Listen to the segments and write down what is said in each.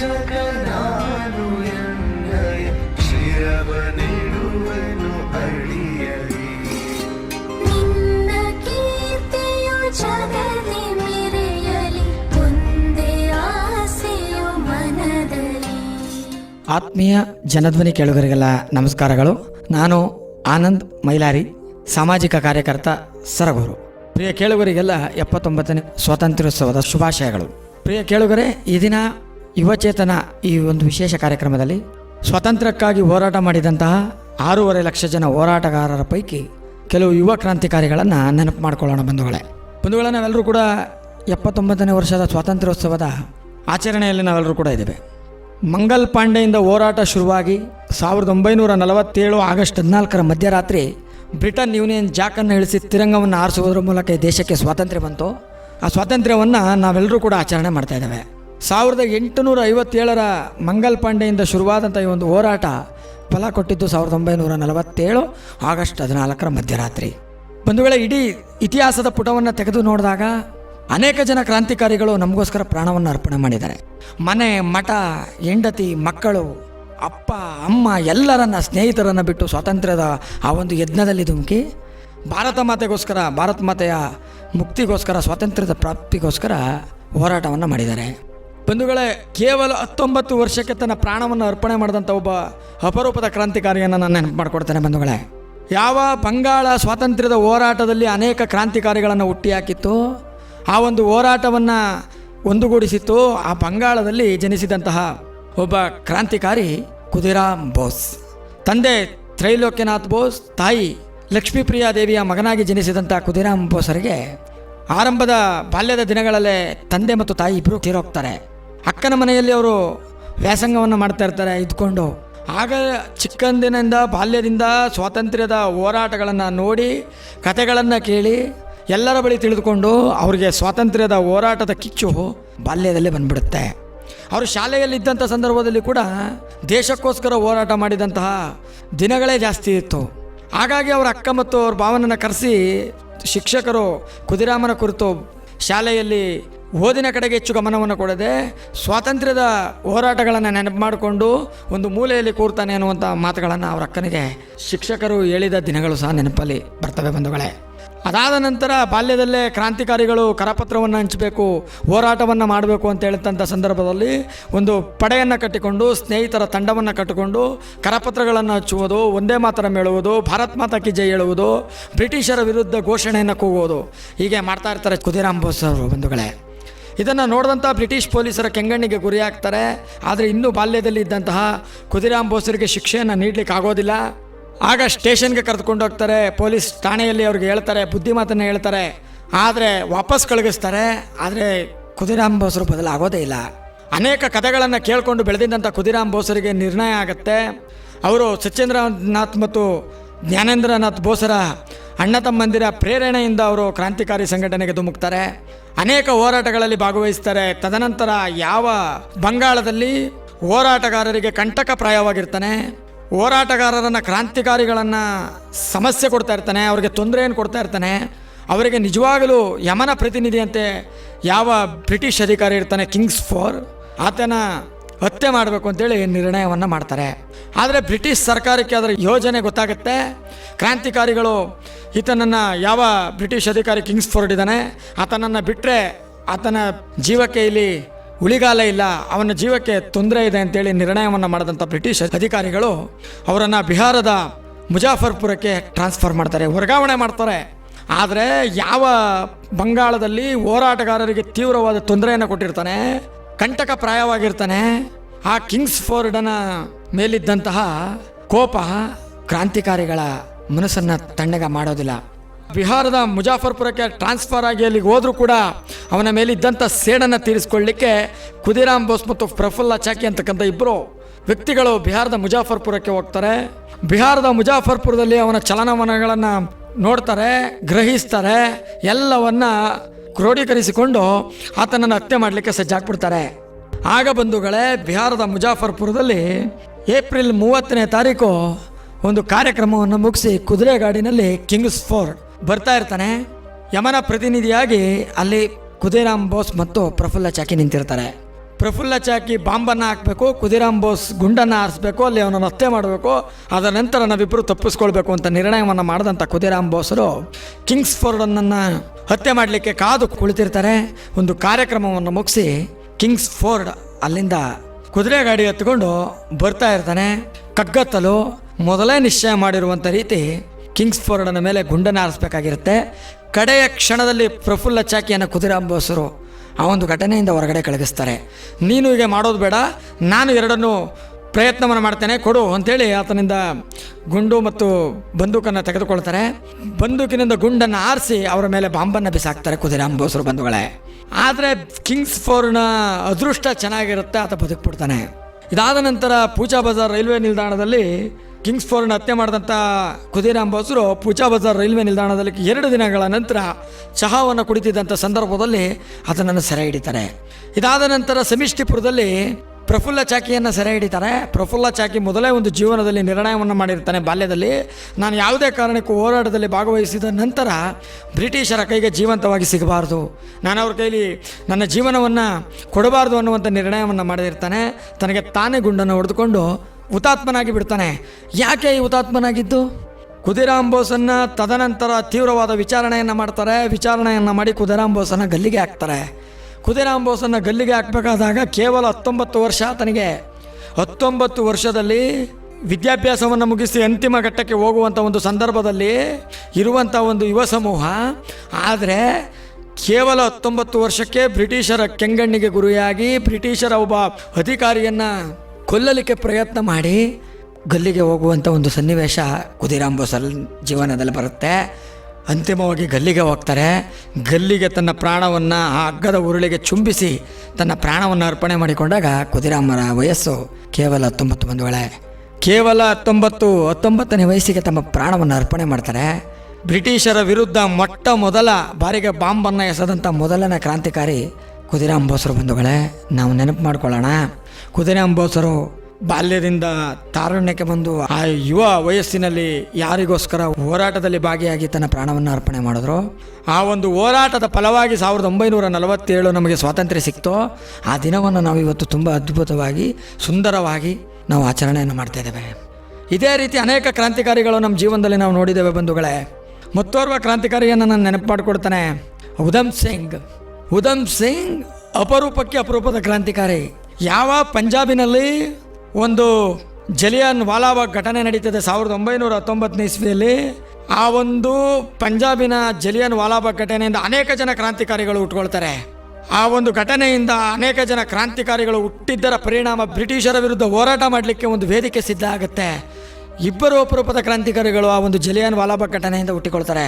ಜಗ ನಾನು ಎನ್ನಯ ಶಿರವನಿಡುವೆನು ಅಳಿಯಲಿ. ನಿನ್ನ ಕೀರ್ತಿಯು ಜಗದಿ ಮೆರೆಯಲಿ ಒಂದೇ ಆಸೆಯು ಮನದಲ್ಲಿ. ಆತ್ಮೀಯ ಜನಧ್ವನಿ ಕೇಳುಗರಿಗೆಲ್ಲ ನಮಸ್ಕಾರಗಳು. ನಾನು ಆನಂದ್ ಮೈಲಾರಿ ಸಾಮಾಜಿಕ ಕಾರ್ಯಕರ್ತ ಸರಗೂರು. ಪ್ರಿಯ ಕೇಳುಗರಿಗೆಲ್ಲ ಎಪ್ಪತ್ತೊಂಬತ್ತನೇ ಸ್ವಾತಂತ್ರ್ಯೋತ್ಸವದ ಶುಭಾಶಯಗಳು. ಪ್ರಿಯ ಕೇಳುಗರೆ ಈ ದಿನ ಯುವಚೇತನ ಈ ಒಂದು ವಿಶೇಷ ಕಾರ್ಯಕ್ರಮದಲ್ಲಿ ಸ್ವಾತಂತ್ರ್ಯಕ್ಕಾಗಿ ಹೋರಾಟ ಮಾಡಿದಂತಹ ಆರೂವರೆ ಲಕ್ಷ ಜನ ಹೋರಾಟಗಾರರ ಪೈಕಿ ಕೆಲವು ಯುವ ಕ್ರಾಂತಿಕಾರಿಗಳನ್ನು ನೆನಪು ಮಾಡ್ಕೊಳ್ಳೋಣ ಬಂಧುಗಳೇ. ಬಂಧುಗಳೇ, ನಾವೆಲ್ಲರೂ ಕೂಡ ಎಪ್ಪತ್ತೊಂಬತ್ತನೇ ವರ್ಷದ ಸ್ವಾತಂತ್ರ್ಯೋತ್ಸವದ ಆಚರಣೆಯಲ್ಲಿ ನಾವೆಲ್ಲರೂ ಕೂಡ ಇದ್ದೇವೆ. ಮಂಗಲ್ ಪಾಂಡೆಯಿಂದ ಹೋರಾಟ ಶುರುವಾಗಿ ಸಾವಿರದ ಒಂಬೈನೂರ ನಲವತ್ತೇಳು ಆಗಸ್ಟ್ ಹದಿನಾಲ್ಕರ ಮಧ್ಯರಾತ್ರಿ ಬ್ರಿಟನ್ ಯೂನಿಯನ್ ಜಾಕನ್ನು ಇಳಿಸಿ ತಿರಂಗವನ್ನು ಆರಿಸುವುದರ ಮೂಲಕ ದೇಶಕ್ಕೆ ಸ್ವಾತಂತ್ರ್ಯ ಬಂತು. ಆ ಸ್ವಾತಂತ್ರ್ಯವನ್ನು ನಾವೆಲ್ಲರೂ ಕೂಡ ಆಚರಣೆ ಮಾಡ್ತಾ ಇದ್ದೇವೆ. ಸಾವಿರದ ಎಂಟುನೂರ ಐವತ್ತೇಳರ ಮಂಗಲ್ ಪಾಂಡೆಯಿಂದ ಶುರುವಾದಂಥ ಈ ಒಂದು ಹೋರಾಟ ಫಲ ಕೊಟ್ಟಿದ್ದು ಸಾವಿರದ ಒಂಬೈನೂರ ನಲವತ್ತೇಳು ಆಗಸ್ಟ್ ಹದಿನಾಲ್ಕರ ಮಧ್ಯರಾತ್ರಿ. ಒಂದು ವೇಳೆ ಇಡೀ ಇತಿಹಾಸದ ಪುಟವನ್ನು ತೆಗೆದು ನೋಡಿದಾಗ ಅನೇಕ ಜನ ಕ್ರಾಂತಿಕಾರಿಗಳು ನಮಗೋಸ್ಕರ ಪ್ರಾಣವನ್ನು ಅರ್ಪಣೆ ಮಾಡಿದ್ದಾರೆ. ಮನೆ, ಮಠ, ಹೆಂಡತಿ, ಮಕ್ಕಳು, ಅಪ್ಪ, ಅಮ್ಮ ಎಲ್ಲರನ್ನ, ಸ್ನೇಹಿತರನ್ನು ಬಿಟ್ಟು ಸ್ವಾತಂತ್ರ್ಯದ ಆ ಒಂದು ಯಜ್ಞದಲ್ಲಿ ಧುಮುಕಿ ಭಾರತ ಮಾತೆಗೋಸ್ಕರ, ಭಾರತ ಮಾತೆಯ ಮುಕ್ತಿಗೋಸ್ಕರ, ಸ್ವಾತಂತ್ರ್ಯದ ಪ್ರಾಪ್ತಿಗೋಸ್ಕರ ಹೋರಾಟವನ್ನು ಮಾಡಿದ್ದಾರೆ. ಬಂಧುಗಳೇ, ಕೇವಲ ಹತ್ತೊಂಬತ್ತು ವರ್ಷಕ್ಕೆ ತನ್ನ ಪ್ರಾಣವನ್ನು ಅರ್ಪಣೆ ಮಾಡಿದಂಥ ಒಬ್ಬ ಅಪರೂಪದ ಕ್ರಾಂತಿಕಾರಿಯನ್ನು ನಾನು ನೆನಪು ಮಾಡಿಕೊಡ್ತೇನೆ ಬಂಧುಗಳೇ. ಯಾವ ಬಂಗಾಳ ಸ್ವಾತಂತ್ರ್ಯದ ಹೋರಾಟದಲ್ಲಿ ಅನೇಕ ಕ್ರಾಂತಿಕಾರಿಗಳನ್ನು ಹುಟ್ಟಿಹಾಕಿತ್ತು ಆ ಒಂದು ಹೋರಾಟವನ್ನು ಒಂದುಗೂಡಿಸಿತ್ತು, ಆ ಬಂಗಾಳದಲ್ಲಿ ಜನಿಸಿದಂತಹ ಒಬ್ಬ ಕ್ರಾಂತಿಕಾರಿ ಕುದಿರಾಮ್ ಬೋಸ್. ತಂದೆ ತ್ರೈಲೋಕ್ಯನಾಥ್ ಬೋಸ್, ತಾಯಿ ಲಕ್ಷ್ಮೀಪ್ರಿಯಾ ದೇವಿಯ ಮಗನಾಗಿ ಜನಿಸಿದಂಥ ಕುದಿರಾಮ್ ಬೋಸರಿಗೆ ಆರಂಭದ ಬಾಲ್ಯದ ದಿನಗಳಲ್ಲೇ ತಂದೆ ಮತ್ತು ತಾಯಿ ಇಬ್ಬರು ತೀರೋಗ್ತಾರೆ. ಅಕ್ಕನ ಮನೆಯಲ್ಲಿ ಅವರು ವ್ಯಾಸಂಗವನ್ನು ಮಾಡ್ತಾ ಇರ್ತಾರೆ, ಇದ್ಕೊಂಡು. ಆಗ ಚಿಕ್ಕಂದಿನಿಂದ ಬಾಲ್ಯದಿಂದ ಸ್ವಾತಂತ್ರ್ಯದ ಹೋರಾಟಗಳನ್ನು ನೋಡಿ ಕತೆಗಳನ್ನು ಕೇಳಿ, ಎಲ್ಲರ ಬಳಿ ತಿಳಿದುಕೊಂಡು ಅವರಿಗೆ ಸ್ವಾತಂತ್ರ್ಯದ ಹೋರಾಟದ ಕಿಚ್ಚು ಬಾಲ್ಯದಲ್ಲೇ ಬಂದ್ಬಿಡುತ್ತೆ. ಅವರು ಶಾಲೆಯಲ್ಲಿದ್ದಂಥ ಸಂದರ್ಭದಲ್ಲಿ ಕೂಡ ದೇಶಕ್ಕೋಸ್ಕರ ಹೋರಾಟ ಮಾಡಿದಂತಹ ದಿನಗಳೇ ಜಾಸ್ತಿ ಇತ್ತು. ಹಾಗಾಗಿ ಅವರ ಅಕ್ಕ ಮತ್ತು ಅವ್ರ ಭಾವನನ್ನು ಕರೆಸಿ ಶಿಕ್ಷಕರು ಕುದಿರಾಮನ ಕುರಿತು ಶಾಲೆಯಲ್ಲಿ ಓದಿನ ಕಡೆಗೆ ಹೆಚ್ಚು ಗಮನವನ್ನು ಕೊಡದೆ ಸ್ವಾತಂತ್ರ್ಯದ ಹೋರಾಟಗಳನ್ನು ನೆನಪು ಮಾಡಿಕೊಂಡು ಒಂದು ಮೂಲೆಯಲ್ಲಿ ಕೂರ್ತಾನೆ ಅನ್ನುವಂಥ ಮಾತುಗಳನ್ನು ಅವರ ಅಕ್ಕನಿಗೆ ಶಿಕ್ಷಕರು ಹೇಳಿದ ದಿನಗಳು ಸಹ ನೆನಪಲ್ಲಿ ಬರ್ತವೆ ಬಂಧುಗಳೇ. ಅದಾದ ನಂತರ ಬಾಲ್ಯದಲ್ಲೇ ಕ್ರಾಂತಿಕಾರಿಗಳು ಕರಪತ್ರವನ್ನು ಹಂಚಬೇಕು, ಹೋರಾಟವನ್ನು ಮಾಡಬೇಕು ಅಂತ ಹೇಳಿದಂಥ ಸಂದರ್ಭದಲ್ಲಿ ಒಂದು ಪಡೆಯನ್ನು ಕಟ್ಟಿಕೊಂಡು, ಸ್ನೇಹಿತರ ತಂಡವನ್ನು ಕಟ್ಟಿಕೊಂಡು ಕರಪತ್ರಗಳನ್ನು ಹಚ್ಚುವುದು, ಒಂದೇ ಮಾತ್ರ ಹೇಳುವುದು ಭಾರತ್ ಮಾತಾ ಕಿ ಜೈ ಹೇಳುವುದು, ಬ್ರಿಟಿಷರ ವಿರುದ್ಧ ಘೋಷಣೆಯನ್ನು ಕೂಗುವುದು. ಹೀಗೆ ಮಾಡ್ತಾ ಇರ್ತಾರೆ ಕುದಿರಾಮ್ ಬೋಸ್ ಅವರು ಬಂಧುಗಳೇ. ಇದನ್ನು ನೋಡಿದಂಥ ಬ್ರಿಟಿಷ್ ಪೊಲೀಸರ ಕೆಂಗಣ್ಣಿಗೆ ಗುರಿಯಾಗ್ತಾರೆ ಆದರೆ ಇನ್ನೂ ಬಾಲ್ಯದಲ್ಲಿ ಇದ್ದಂತಹ ಕುದಿರಾಮ್ ಬೋಸರಿಗೆ ಶಿಕ್ಷೆಯನ್ನು ನೀಡಲಿಕ್ಕೆ ಆಗೋದಿಲ್ಲ. ಆಗ ಸ್ಟೇಷನ್ಗೆ ಕರೆದುಕೊಂಡು ಹೋಗ್ತಾರೆ. ಪೊಲೀಸ್ ಠಾಣೆಯಲ್ಲಿ ಅವ್ರಿಗೆ ಹೇಳ್ತಾರೆ ಬುದ್ಧಿಮಾತನ್ನು ಹೇಳ್ತಾರೆ. ಆದರೆ ವಾಪಸ್ ಕಳುಗಿಸ್ತಾರೆ ಆದರೆ ಕುದಿರಾಮ್ ಬೋಸರು ಬದಲಾಗೋದೇ ಇಲ್ಲ. ಅನೇಕ ಕಥೆಗಳನ್ನು ಕೇಳಿಕೊಂಡು ಬೆಳೆದಿದ್ದಂಥ ಕುದಿರಾಮ್ ಬೋಸರಿಗೆ ನಿರ್ಣಯ ಆಗುತ್ತೆ. ಅವರು ಸತ್ಯೇಂದ್ರನಾಥ್ ಮತ್ತು ಜ್ಞಾನೇಂದ್ರನಾಥ್ ಬೋಸರ ಅಣ್ಣ ತಮ್ಮಂದಿರ ಪ್ರೇರಣೆಯಿಂದ ಅವರು ಕ್ರಾಂತಿಕಾರಿ ಸಂಘಟನೆಗೆ ಧುಮುಕ್ತಾರೆ. ಅನೇಕ ಹೋರಾಟಗಳಲ್ಲಿ ಭಾಗವಹಿಸ್ತಾರೆ. ತದನಂತರ ಯಾವ ಬಂಗಾಳದಲ್ಲಿ ಹೋರಾಟಗಾರರಿಗೆ ಕಂಟಕಪ್ರಾಯವಾಗಿರ್ತಾನೆ ಹೋರಾಟಗಾರರನ್ನು ಕ್ರಾಂತಿಕಾರಿಗಳನ್ನು ಸಮಸ್ಯೆ ಕೊಡ್ತಾ ಇರ್ತಾನೆ, ಅವರಿಗೆ ತೊಂದರೆಯನ್ನು ಕೊಡ್ತಾ ಇರ್ತಾನೆ. ಅವರಿಗೆ ನಿಜವಾಗಲೂ ಯಮನ ಪ್ರತಿನಿಧಿಯಂತೆ ಯಾವ ಬ್ರಿಟಿಷ್ ಅಧಿಕಾರಿ ಇರ್ತಾನೆ, ಕಿಂಗ್ಸ್ ಫೋರ್. ಆತನ ಹತ್ಯೆ ಮಾಡಬೇಕು ಅಂತೇಳಿ ನಿರ್ಣಯವನ್ನು ಮಾಡ್ತಾರೆ. ಆದರೆ ಬ್ರಿಟಿಷ್ ಸರ್ಕಾರಕ್ಕೆ ಅದರ ಯೋಜನೆ ಗೊತ್ತಾಗುತ್ತೆ. ಕ್ರಾಂತಿಕಾರಿಗಳು ಈತನನ್ನು ಯಾವ ಬ್ರಿಟಿಷ್ ಅಧಿಕಾರಿ ಕಿಂಗ್ಸ್ ಫೋರ್ಡ್ ಇದ್ದಾನೆ, ಆತನನ್ನು ಬಿಟ್ಟರೆ ಆತನ ಜೀವಕ್ಕೆ ಇಲ್ಲಿ ಉಳಿಗಾಲ ಇಲ್ಲ, ಅವನ ಜೀವಕ್ಕೆ ತೊಂದರೆ ಇದೆ ಅಂತೇಳಿ ನಿರ್ಣಯವನ್ನು ಮಾಡಿದಂಥ ಬ್ರಿಟಿಷ್ ಅಧಿಕಾರಿಗಳು ಅವರನ್ನು ಬಿಹಾರದ ಮುಜಾಫರ್ಪುರಕ್ಕೆ ಟ್ರಾನ್ಸ್ಫರ್ ಮಾಡ್ತಾರೆ, ವರ್ಗಾವಣೆ ಮಾಡ್ತಾರೆ. ಆದರೆ ಯಾವ ಬಂಗಾಳದಲ್ಲಿ ಹೋರಾಟಗಾರರಿಗೆ ತೀವ್ರವಾದ ತೊಂದರೆಯನ್ನು ಕೊಟ್ಟಿರ್ತಾನೆ ಕಂಟಕ ಪ್ರಾಯವಾಗಿರ್ತಾನೆ, ಆ ಕಿಂಗ್ಸ್ ಫೋರ್ಡನ ಮೇಲಿದ್ದಂತಹ ಕೋಪ ಕ್ರಾಂತಿಕಾರಿಗಳ ಮನಸ್ಸನ್ನು ತಣ್ಣಗ ಮಾಡೋದಿಲ್ಲ. ಬಿಹಾರದ ಮುಜಾಫರ್ಪುರಕ್ಕೆ ಟ್ರಾನ್ಸ್ಫರ್ ಆಗಿ ಅಲ್ಲಿಗೆ ಹೋದರೂ ಕೂಡ ಅವನ ಮೇಲಿದ್ದಂಥ ಸೇಡನ್ನು ತೀರಿಸ್ಕೊಳ್ಳಿಕ್ಕೆ ಕುದಿರಾಮ್ ಬೋಸ್ ಮತ್ತು ಪ್ರಫುಲ್ಲ ಚಾಕಿ ಅಂತಕ್ಕಂಥ ಇಬ್ಬರು ವ್ಯಕ್ತಿಗಳು ಬಿಹಾರದ ಮುಜಾಫರ್ಪುರಕ್ಕೆ ಹೋಗ್ತಾರೆ. ಬಿಹಾರದ ಮುಜಾಫರ್ಪುರದಲ್ಲಿ ಅವನ ಚಲನವಲನಗಳನ್ನು ನೋಡ್ತಾರೆ, ಗ್ರಹಿಸ್ತಾರೆ, ಎಲ್ಲವನ್ನ ಕ್ರೋಢೀಕರಿಸಿಕೊಂಡು ಆತನನ್ನು ಹತ್ಯೆ ಮಾಡಲಿಕ್ಕೆ ಸಜ್ಜಾಗ್ಬಿಡ್ತಾರೆ. ಆಗ ಬಂಧುಗಳೇ, ಬಿಹಾರದ ಮುಜಾಫರ್ಪುರದಲ್ಲಿ ಏಪ್ರಿಲ್ ಮೂವತ್ತನೇ ತಾರೀಕು ಒಂದು ಕಾರ್ಯಕ್ರಮವನ್ನು ಮುಗಿಸಿ ಕುದುರೆ ಗಾಡಿನಲ್ಲಿ ಕಿಂಗ್ಸ್ ಫೋರ್ಡ್ ಬರ್ತಾ ಇರ್ತಾನೆ. ಯಮನ ಪ್ರತಿನಿಧಿಯಾಗಿ ಅಲ್ಲಿ ಕುದೇರಾಮ್ ಬೋಸ್ ಮತ್ತು ಪ್ರಫುಲ್ಲ ಚಾಕಿ ನಿಂತಿರ್ತಾರೆ. ಪ್ರಫುಲ್ಲ ಚಾಕಿ ಬಾಂಬನ್ನು ಹಾಕಬೇಕು ಕುದಿರಾಮ್ ಬೋಸ್ ಗುಂಡನ್ನು ಆರಿಸ್ಬೇಕು, ಅಲ್ಲಿ ಅವನನ್ನು ಹತ್ಯೆ ಮಾಡಬೇಕು, ಅದರ ನಂತರ ನಾವಿಬ್ಬರು ತಪ್ಪಿಸ್ಕೊಳ್ಬೇಕು ಅಂತ ನಿರ್ಣಯವನ್ನು ಮಾಡಿದಂಥ ಕುದಿರಾಮ್ ಬೋಸರು ಕಿಂಗ್ಸ್ ಫೋರ್ಡನ್ನು ಹತ್ಯೆ ಮಾಡಲಿಕ್ಕೆ ಕಾದು ಕುಳಿತಿರ್ತಾರೆ. ಒಂದು ಕಾರ್ಯಕ್ರಮವನ್ನು ಮುಗಿಸಿ ಕಿಂಗ್ಸ್ ಫೋರ್ಡ್ ಅಲ್ಲಿಂದ ಕುದುರೆ ಗಾಡಿ ಹತ್ಕೊಂಡು ಬರ್ತಾ ಇರ್ತಾನೆ. ಕಗ್ಗತ್ತಲು ಮೊದಲೇ ನಿಶ್ಚಯ ಮಾಡಿರುವಂಥ ರೀತಿ ಕಿಂಗ್ಸ್ ಫೋರ್ಡನ ಮೇಲೆ ಗುಂಡನ್ನು ಆರಿಸ್ಬೇಕಾಗಿರುತ್ತೆ. ಕಡೆಯ ಕ್ಷಣದಲ್ಲಿ ಪ್ರಫುಲ್ಲ ಚಾಕಿಯನ್ನು ಕುದಿರಾಂಬೋಸರು ಆ ಒಂದು ಘಟನೆಯಿಂದ ಹೊರಗಡೆ ಕಳಗಿಸ್ತಾರೆ ನೀನು ಹೀಗೆ ಮಾಡೋದು ಬೇಡ, ನಾನು ಎರಡನ್ನು ಪ್ರಯತ್ನವನ್ನು ಮಾಡ್ತೇನೆ, ಕೊಡು ಅಂತೇಳಿ ಆತನಿಂದ ಗುಂಡು ಮತ್ತು ಬಂದೂಕನ್ನು ತೆಗೆದುಕೊಳ್ತಾರೆ. ಬಂದೂಕಿನಿಂದ ಗುಂಡನ್ನು ಆರಿಸಿ ಅವರ ಮೇಲೆ ಬಾಂಬನ್ನು ಬಿಸಾಕ್ತಾರೆ ಕುದಿರಾಂಬೋಸರು ಬಂಧುಗಳೇ. ಆದರೆ ಕಿಂಗ್ಸ್ ಫೋರ್ನ ಅದೃಷ್ಟ ಚೆನ್ನಾಗಿರುತ್ತೆ, ಆತ ಬದುಕ್ಬಿಡ್ತಾನೆ. ಇದಾದ ನಂತರ ಪೂಜಾ ಬಜಾರ್ ರೈಲ್ವೆ ನಿಲ್ದಾಣದಲ್ಲಿ ಕಿಂಗ್ಸ್ ಫೋರ್ನ ಹತ್ಯೆ ಮಾಡಿದಂಥ ಖುದೀರಾಮ್ ಬಾಸರು ಪೂಜಾ ಬಜಾರ್ ರೈಲ್ವೆ ನಿಲ್ದಾಣದಲ್ಲಿ ಎರಡು ದಿನಗಳ ನಂತರ ಚಹಾವನ್ನು ಕುಡಿತಿದ್ದಂಥ ಸಂದರ್ಭದಲ್ಲಿ ಅದನ್ನು ಸೆರೆ ಹಿಡಿತಾರೆ. ಇದಾದ ನಂತರ ಸಮಿಷ್ಟಿಪುರದಲ್ಲಿ ಪ್ರಫುಲ್ಲ ಚಾಕಿಯನ್ನು ಸೆರೆ ಹಿಡಿತಾರೆ. ಪ್ರಫುಲ್ಲ ಚಾಕಿ ಮೊದಲೇ ಒಂದು ಜೀವನದಲ್ಲಿ ನಿರ್ಣಯವನ್ನು ಮಾಡಿರ್ತಾನೆ ಬಾಲ್ಯದಲ್ಲಿ. ನಾನು ಯಾವುದೇ ಕಾರಣಕ್ಕೂ ಹೋರಾಟದಲ್ಲಿ ಭಾಗವಹಿಸಿದ ನಂತರ ಬ್ರಿಟಿಷರ ಕೈಗೆ ಜೀವಂತವಾಗಿ ಸಿಗಬಾರ್ದು. ನಾನು ಅವ್ರ ಕೈಲಿ ನನ್ನ ಜೀವನವನ್ನು ಕೊಡಬಾರ್ದು ಅನ್ನುವಂಥ ನಿರ್ಣಯವನ್ನು ಮಾಡಿರ್ತಾನೆ. ತನಗೆ ತಾನೇ ಗುಂಡನ್ನು ಹೊಡೆದುಕೊಂಡು ಹುತಾತ್ಮನಾಗಿ ಬಿಡ್ತಾನೆ. ಯಾಕೆ ಈ ಹುತಾತ್ಮನಾಗಿದ್ದು? ಬೋಸನ್ನ ತದನಂತರ ತೀವ್ರವಾದ ವಿಚಾರಣೆಯನ್ನು ಮಾಡ್ತಾರೆ. ವಿಚಾರಣೆಯನ್ನು ಮಾಡಿ ಬೋಸನ್ನ ಗಲ್ಲಿಗೆ ಹಾಕ್ತಾರೆ. ಬೋಸನ್ನ ಗಲ್ಲಿಗೆ ಹಾಕಬೇಕಾದಾಗ ಕೇವಲ ಹತ್ತೊಂಬತ್ತು ವರ್ಷ ಆತನಿಗೆ. ಹತ್ತೊಂಬತ್ತು ವರ್ಷದಲ್ಲಿ ವಿದ್ಯಾಭ್ಯಾಸವನ್ನು ಮುಗಿಸಿ ಅಂತಿಮ ಘಟ್ಟಕ್ಕೆ ಹೋಗುವಂಥ ಒಂದು ಸಂದರ್ಭದಲ್ಲಿ ಇರುವಂಥ ಒಂದು ಯುವ ಸಮೂಹ. ಆದರೆ ಕೇವಲ ಹತ್ತೊಂಬತ್ತು ವರ್ಷಕ್ಕೆ ಬ್ರಿಟಿಷರ ಕೆಂಗಣ್ಣಿಗೆ ಗುರಿಯಾಗಿ ಬ್ರಿಟಿಷರ ಒಬ್ಬ ಅಧಿಕಾರಿಯನ್ನು ಕೊಲ್ಲಲಿಕ್ಕೆ ಪ್ರಯತ್ನ ಮಾಡಿ ಗಲ್ಲಿಗೆ ಹೋಗುವಂಥ ಒಂದು ಸನ್ನಿವೇಶ ಕುದಿರಾಮ್ ಬೋಸಲ್ ಜೀವನದಲ್ಲಿ ಬರುತ್ತೆ. ಅಂತಿಮವಾಗಿ ಗಲ್ಲಿಗೆ ಹೋಗ್ತಾರೆ. ಗಲ್ಲಿಗೆ ತನ್ನ ಪ್ರಾಣವನ್ನು ಆ ಹಗ್ಗದ ಉರುಳಿಗೆ ಚುಂಬಿಸಿ ತನ್ನ ಪ್ರಾಣವನ್ನು ಅರ್ಪಣೆ ಮಾಡಿಕೊಂಡಾಗ ಕುದಿರಾಮರ ವಯಸ್ಸು ಕೇವಲ ಹತ್ತೊಂಬತ್ತು ಬಂಧುಗಳೇ ಕೇವಲ ಹತ್ತೊಂಬತ್ತು, ಹತ್ತೊಂಬತ್ತನೇ ವಯಸ್ಸಿಗೆ ತಮ್ಮ ಪ್ರಾಣವನ್ನು ಅರ್ಪಣೆ ಮಾಡ್ತಾರೆ. ಬ್ರಿಟಿಷರ ವಿರುದ್ಧ ಮೊಟ್ಟ ಮೊದಲ ಬಾರಿಗೆ ಬಾಂಬನ್ನು ಎಸೆದಂಥ ಮೊದಲನೇ ಕ್ರಾಂತಿಕಾರಿ ಕುದಿರಾಮ್ ಅಂಬೋಸರು ಬಂಧುಗಳೇ, ನಾವು ನೆನಪು ಮಾಡ್ಕೊಳ್ಳೋಣ. ಕುದುರೆ ಅಂಬೋಸರು ಬಾಲ್ಯದಿಂದ ತಾರುಣ್ಯಕ್ಕೆ ಬಂದು ಆ ಯುವ ವಯಸ್ಸಿನಲ್ಲಿ ಯಾರಿಗೋಸ್ಕರ ಹೋರಾಟದಲ್ಲಿ ಭಾಗಿಯಾಗಿ ತನ್ನ ಪ್ರಾಣವನ್ನು ಅರ್ಪಣೆ ಮಾಡಿದ್ರು. ಆ ಒಂದು ಹೋರಾಟದ ಫಲವಾಗಿ ಸಾವಿರದ ಒಂಬೈನೂರ ನಲವತ್ತೇಳು ನಮಗೆ ಸ್ವಾತಂತ್ರ್ಯ ಸಿಕ್ತೋ. ಆ ದಿನವನ್ನು ನಾವು ಇವತ್ತು ತುಂಬ ಅದ್ಭುತವಾಗಿ, ಸುಂದರವಾಗಿ ನಾವು ಆಚರಣೆಯನ್ನು ಮಾಡ್ತಾ ಇದ್ದೇವೆ. ಇದೇ ರೀತಿ ಅನೇಕ ಕ್ರಾಂತಿಕಾರಿಗಳು ನಮ್ಮ ಜೀವನದಲ್ಲಿ ನಾವು ನೋಡಿದ್ದೇವೆ ಬಂಧುಗಳೇ. ಮತ್ತೋರ್ವ ಕ್ರಾಂತಿಕಾರಿಯನ್ನು ನಾನು ನೆನಪು ಮಾಡಿಕೊಡ್ತಾನೆ. ಉಧಮ್ ಸಿಂಗ್. ಉಧಮ್ ಸಿಂಗ್ ಅಪರೂಪಕ್ಕೆ ಅಪರೂಪದ ಕ್ರಾಂತಿಕಾರಿ. ಯಾವ ಪಂಜಾಬಿನಲ್ಲಿ ಒಂದು ಜಲಿಯನ್ ವಾಲಾಬಾಗ್ ಘಟನೆ ನಡೀತದೆ ಸಾವಿರದ ಒಂಬೈನೂರ ಹತ್ತೊಂಬತ್ತನೇ ಇಸ್ವಿಯಲ್ಲಿ, ಆ ಒಂದು ಪಂಜಾಬಿನ ಜಲಿಯನ್ ವಾಲಾಬಾಗ್ ಘಟನೆಯಿಂದ ಅನೇಕ ಜನ ಕ್ರಾಂತಿಕಾರಿಗಳು ಉಟ್ಕೊಳ್ತಾರೆ. ಆ ಒಂದು ಘಟನೆಯಿಂದ ಅನೇಕ ಜನ ಕ್ರಾಂತಿಕಾರಿಗಳು ಹುಟ್ಟಿದ್ದರ ಪರಿಣಾಮ ಬ್ರಿಟಿಷರ ವಿರುದ್ಧ ಹೋರಾಟ ಮಾಡಲಿಕ್ಕೆ ಒಂದು ವೇದಿಕೆ ಸಿದ್ಧ ಆಗುತ್ತೆ. ಇಬ್ಬರು ಅಪರೂಪದ ಕ್ರಾಂತಿಕಾರಿಗಳು ಆ ಒಂದು ಜಲಿಯನ್ ವಾಲಾಬಾಗ್ ಘಟನೆಯಿಂದ ಹುಟ್ಟಿಕೊಳ್ತಾರೆ.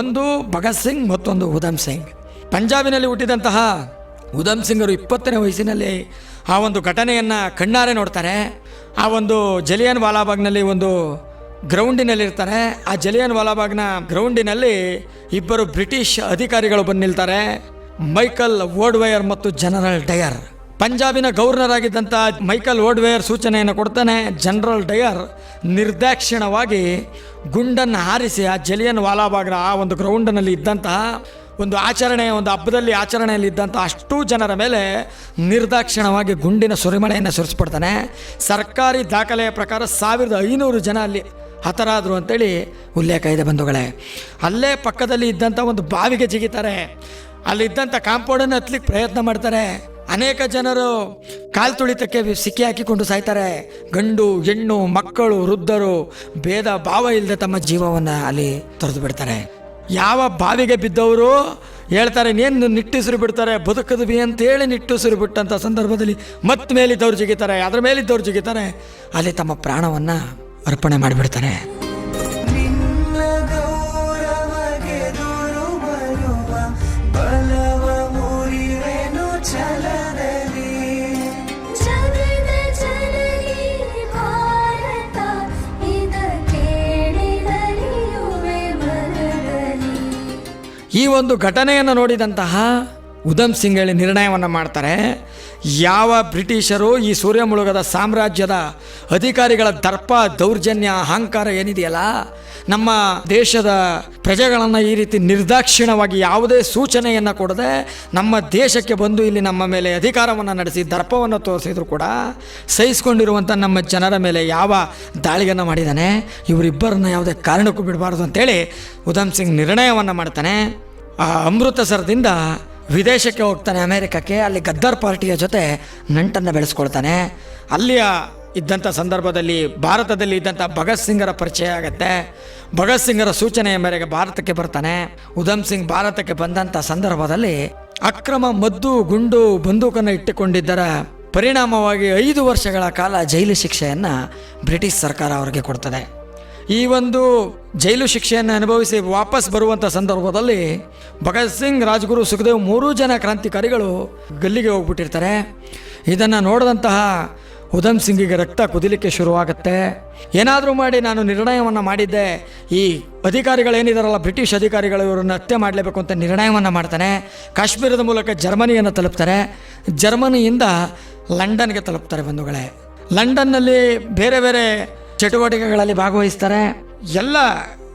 ಒಂದು ಭಗತ್ ಸಿಂಗ್, ಮತ್ತೊಂದು ಉಧಮ್ ಸಿಂಗ್. ಪಂಜಾಬಿನಲ್ಲಿ ಹುಟ್ಟಿದಂತಹ ಉಧಮ್ ಸಿಂಗರು ಇಪ್ಪತ್ತನೇ ವಯಸ್ಸಿನಲ್ಲಿ ಆ ಒಂದು ಘಟನೆಯನ್ನು ಕಣ್ಣಾರೆ ನೋಡ್ತಾರೆ. ಆ ಒಂದು ಜಲಿಯನ್ ವಾಲಾಬಾಗ್ನಲ್ಲಿ ಒಂದು ಗ್ರೌಂಡಿನಲ್ಲಿರ್ತಾರೆ. ಆ ಜಲಿಯನ್ ವಾಲಾಬಾಗ್ನ ಗ್ರೌಂಡಿನಲ್ಲಿ ಇಬ್ಬರು ಬ್ರಿಟಿಷ್ ಅಧಿಕಾರಿಗಳು ಬಂದು ನಿಲ್ತಾರೆ. ಮೈಕಲ್ ಓಡ್ವೇಯರ್ ಮತ್ತು ಜನರಲ್ ಡಯರ್. ಪಂಜಾಬಿನ ಗವರ್ನರ್ ಆಗಿದ್ದಂಥ ಮೈಕಲ್ ಓಡ್ವೇಯರ್ ಸೂಚನೆಯನ್ನು ಕೊಡ್ತಾನೆ. ಜನರಲ್ ಡಯರ್ ನಿರ್ದಾಕ್ಷಿಣವಾಗಿ ಗುಂಡನ್ನು ಹಾರಿಸಿ ಆ ಜಲಿಯನ್ ವಾಲಾಬಾಗ್ನ ಆ ಒಂದು ಗ್ರೌಂಡ್ನಲ್ಲಿ ಇದ್ದಂತಹ ಒಂದು ಆಚರಣೆ, ಒಂದು ಹಬ್ಬದಲ್ಲಿ ಆಚರಣೆಯಲ್ಲಿ ಇದ್ದಂಥ ಅಷ್ಟು ಜನರ ಮೇಲೆ ನಿರ್ದಾಕ್ಷಿಣವಾಗಿ ಗುಂಡಿನ ಸುರಿಮಳೆಯನ್ನು ಸುರಿಸ್ಬಿಡ್ತಾನೆ. ಸರ್ಕಾರಿ ದಾಖಲೆಯ ಪ್ರಕಾರ ಸಾವಿರದ ಐನೂರು ಜನ ಅಲ್ಲಿ ಹತರಾದರು ಅಂತೇಳಿ ಉಲ್ಲೇಖ ಇದೆ ಬಂಧುಗಳೇ. ಅಲ್ಲೇ ಪಕ್ಕದಲ್ಲಿ ಇದ್ದಂಥ ಒಂದು ಬಾವಿಗೆ ಜಿಗಿತಾರೆ. ಅಲ್ಲಿದ್ದಂಥ ಕಾಂಪೌಂಡನ್ನು ಹತ್ಲಿಕ್ಕೆ ಪ್ರಯತ್ನ ಮಾಡ್ತಾರೆ. ಅನೇಕ ಜನರು ಕಾಲು ತುಳಿತಕ್ಕೆ ಸಿಕ್ಕಿ ಹಾಕಿಕೊಂಡು ಸಾಯ್ತಾರೆ. ಗಂಡು, ಹೆಣ್ಣು, ಮಕ್ಕಳು, ವೃದ್ಧರು, ಭೇದ ಭಾವ ಇಲ್ಲದೆ ತಮ್ಮ ಜೀವವನ್ನು ಅಲ್ಲಿ ತೊರೆದು ಬಿಡ್ತಾರೆ. ಯಾವ ಬಾವಿಗೆ ಬಿದ್ದವರು ಹೇಳ್ತಾರೆ ಇನ್ನೇನು ನಿಟ್ಟುಸಿರು ಬಿಡ್ತಾರೆ, ಬದುಕದ್ವಿ ಅಂತೇಳಿ ನಿಟ್ಟುಸಿರು ಬಿಟ್ಟಂಥ ಸಂದರ್ಭದಲ್ಲಿ ಮತ್ತೆ ಮೇಲಿದ್ದವ್ರು ಜಿಗಿತಾರೆ, ಅದ್ರ ಮೇಲಿದ್ದವ್ರು ಜಿಗಿತಾರೆ, ಅಲ್ಲಿ ತಮ್ಮ ಪ್ರಾಣವನ್ನು ಅರ್ಪಣೆ ಮಾಡಿಬಿಡ್ತಾರೆ. ಈ ಒಂದು ಘಟನೆಯನ್ನು ನೋಡಿದಂತಹ ಉಧಮ್ ಸಿಂಗ್ ಹೇಳಿ ನಿರ್ಣಯವನ್ನು ಮಾಡ್ತಾರೆ. ಯಾವ ಬ್ರಿಟಿಷರು ಈ ಸೂರ್ಯ ಮುಳುಗದ ಸಾಮ್ರಾಜ್ಯದ ಅಧಿಕಾರಿಗಳ ದರ್ಪ, ದೌರ್ಜನ್ಯ, ಅಹಂಕಾರ ಏನಿದೆಯಲ್ಲ, ನಮ್ಮ ದೇಶದ ಪ್ರಜೆಗಳನ್ನು ಈ ರೀತಿ ನಿರ್ದಾಕ್ಷಿಣ್ಯವಾಗಿ ಯಾವುದೇ ಸೂಚನೆಯನ್ನು ಕೊಡದೆ ನಮ್ಮ ದೇಶಕ್ಕೆ ಬಂದು ಇಲ್ಲಿ ನಮ್ಮ ಮೇಲೆ ಅಧಿಕಾರವನ್ನು ನಡೆಸಿ, ದರ್ಪವನ್ನು ತೋರಿಸಿದ್ರು ಕೂಡ ಸಹಿಸಿಕೊಂಡಿರುವಂಥ ನಮ್ಮ ಜನರ ಮೇಲೆ ಯಾವ ದಾಳಿಯನ್ನು ಮಾಡಿದ್ದಾನೆ, ಇವರಿಬ್ಬರನ್ನ ಯಾವುದೇ ಕಾರಣಕ್ಕೂ ಬಿಡಬಾರ್ದು ಅಂತೇಳಿ ಉಧಮ್ ಸಿಂಗ್ ನಿರ್ಣಯವನ್ನು ಮಾಡ್ತಾನೆ. ಆ ಅಮೃತಸರದಿಂದ ವಿದೇಶಕ್ಕೆ ಹೋಗ್ತಾನೆ ಅಮೇರಿಕಕ್ಕೆ. ಅಲ್ಲಿ ಗದ್ದರ್ ಪಾರ್ಟಿಯ ಜೊತೆ ನಂಟನ್ನು ಬೆಳೆಸ್ಕೊಳ್ತಾನೆ. ಅಲ್ಲಿಯ ಇದ್ದಂಥ ಸಂದರ್ಭದಲ್ಲಿ ಭಾರತದಲ್ಲಿ ಇದ್ದಂಥ ಭಗತ್ ಸಿಂಗರ ಪರಿಚಯ ಆಗುತ್ತೆ. ಭಗತ್ ಸಿಂಗರ ಸೂಚನೆಯ ಮೇರೆಗೆ ಭಾರತಕ್ಕೆ ಬರ್ತಾನೆ. ಉಧಮ್ ಸಿಂಗ್ ಭಾರತಕ್ಕೆ ಬಂದಂಥ ಸಂದರ್ಭದಲ್ಲಿ ಅಕ್ರಮ ಮದ್ದು, ಗುಂಡು, ಬಂದೂಕನ್ನು ಇಟ್ಟುಕೊಂಡಿದ್ದರ ಪರಿಣಾಮವಾಗಿ ಐದು ವರ್ಷಗಳ ಕಾಲ ಜೈಲು ಶಿಕ್ಷೆಯನ್ನು ಬ್ರಿಟಿಷ್ ಸರ್ಕಾರ ಅವರಿಗೆ ಕೊಡ್ತದೆ. ಈ ಒಂದು ಜೈಲು ಶಿಕ್ಷೆಯನ್ನು ಅನುಭವಿಸಿ ವಾಪಸ್ ಬರುವಂಥ ಸಂದರ್ಭದಲ್ಲಿ ಭಗತ್ ಸಿಂಗ್, ರಾಜ್ಗುರು ಸುಖದೇವ್ ಮೂರೂ ಜನ ಕ್ರಾಂತಿಕಾರಿಗಳು ಗಲ್ಲಿಗೆ ಹೋಗ್ಬಿಟ್ಟಿರ್ತಾರೆ. ಇದನ್ನು ನೋಡಿದಂತಹ ಉಧಮ್ ಸಿಂಗಿಗೆ ರಕ್ತ ಕುದಿಲಿಕ್ಕೆ ಶುರುವಾಗುತ್ತೆ. ಏನಾದರೂ ಮಾಡಿ ನಾನು ನಿರ್ಣಯವನ್ನು ಮಾಡಿದ್ದೆ. ಈ ಅಧಿಕಾರಿಗಳೇನಿದಾರಲ್ಲ, ಬ್ರಿಟಿಷ್ ಅಧಿಕಾರಿಗಳು ಇವರನ್ನು ಹತ್ಯೆ ಮಾಡಲೇಬೇಕು ಅಂತ ನಿರ್ಣಯವನ್ನು ಮಾಡ್ತಾನೆ. ಕಾಶ್ಮೀರದ ಮೂಲಕ ಜರ್ಮನಿಯನ್ನು ತಲುಪ್ತಾರೆ. ಜರ್ಮನಿಯಿಂದ ಲಂಡನ್ಗೆ ತಲುಪ್ತಾರೆ ಬಂಧುಗಳೇ. ಲಂಡನ್ನಲ್ಲಿ ಬೇರೆ ಬೇರೆ ಚಟುವಟಿಕೆಗಳಲ್ಲಿ ಭಾಗವಹಿಸ್ತಾರೆ. ಎಲ್ಲ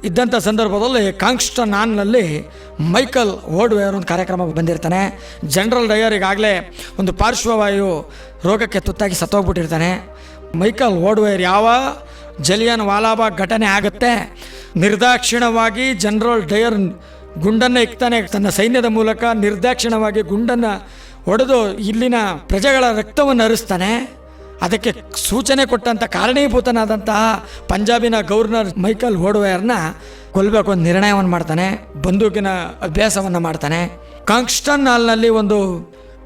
ಇದ್ದಂಥ ಸಂದರ್ಭದಲ್ಲಿ ಕಾಂಗ್ಸ್ಟನ್ ನಾನ್ನಲ್ಲಿ ಮೈಕಲ್ ಓಡ್ವೇರ್ ಒಂದು ಕಾರ್ಯಕ್ರಮ ಬಂದಿರ್ತಾನೆ. ಜನರಲ್ ಡಯರ್ ಈಗಾಗಲೇ ಒಂದು ಪಾರ್ಶ್ವವಾಯು ರೋಗಕ್ಕೆ ತುತ್ತಾಗಿ ಸತ್ತೋಗ್ಬಿಟ್ಟಿರ್ತಾನೆ. ಮೈಕಲ್ ಓಡ್ವೇರ್ ಯಾವ ಜಲಿಯನ್ ವಾಲಾಬಾಗ್ ಘಟನೆ ಆಗುತ್ತೆ? ನಿರ್ದಾಕ್ಷಿಣವಾಗಿ ಜನರಲ್ ಡಯರ್ ಗುಂಡನ್ನು ಇಕ್ತಾನೆ. ತನ್ನ ಸೈನ್ಯದ ಮೂಲಕ ನಿರ್ದಾಕ್ಷಿಣವಾಗಿ ಗುಂಡನ್ನು ಹೊಡೆದು ಇಲ್ಲಿನ ಪ್ರಜೆಗಳ ರಕ್ತವನ್ನು ಹರಿಸ್ತಾನೆ. ಅದಕ್ಕೆ ಸೂಚನೆ ಕೊಟ್ಟಂಥ ಕಾರಣೀಭೂತನಾದಂತಹ ಪಂಜಾಬಿನ ಗವರ್ನರ್ ಮೈಕಲ್ ಹೋಡ್ವೇರ್ನ ಕೊಲ್ಲಬೇಕು ಒಂದು ನಿರ್ಣಯವನ್ನು ಮಾಡ್ತಾನೆ, ಬಂದೂಕಿನ ಅಭ್ಯಾಸವನ್ನು ಮಾಡ್ತಾನೆ. ಕಾಂಗ್ಸ್ಟನ್ ಹಾಲ್ನಲ್ಲಿ ಒಂದು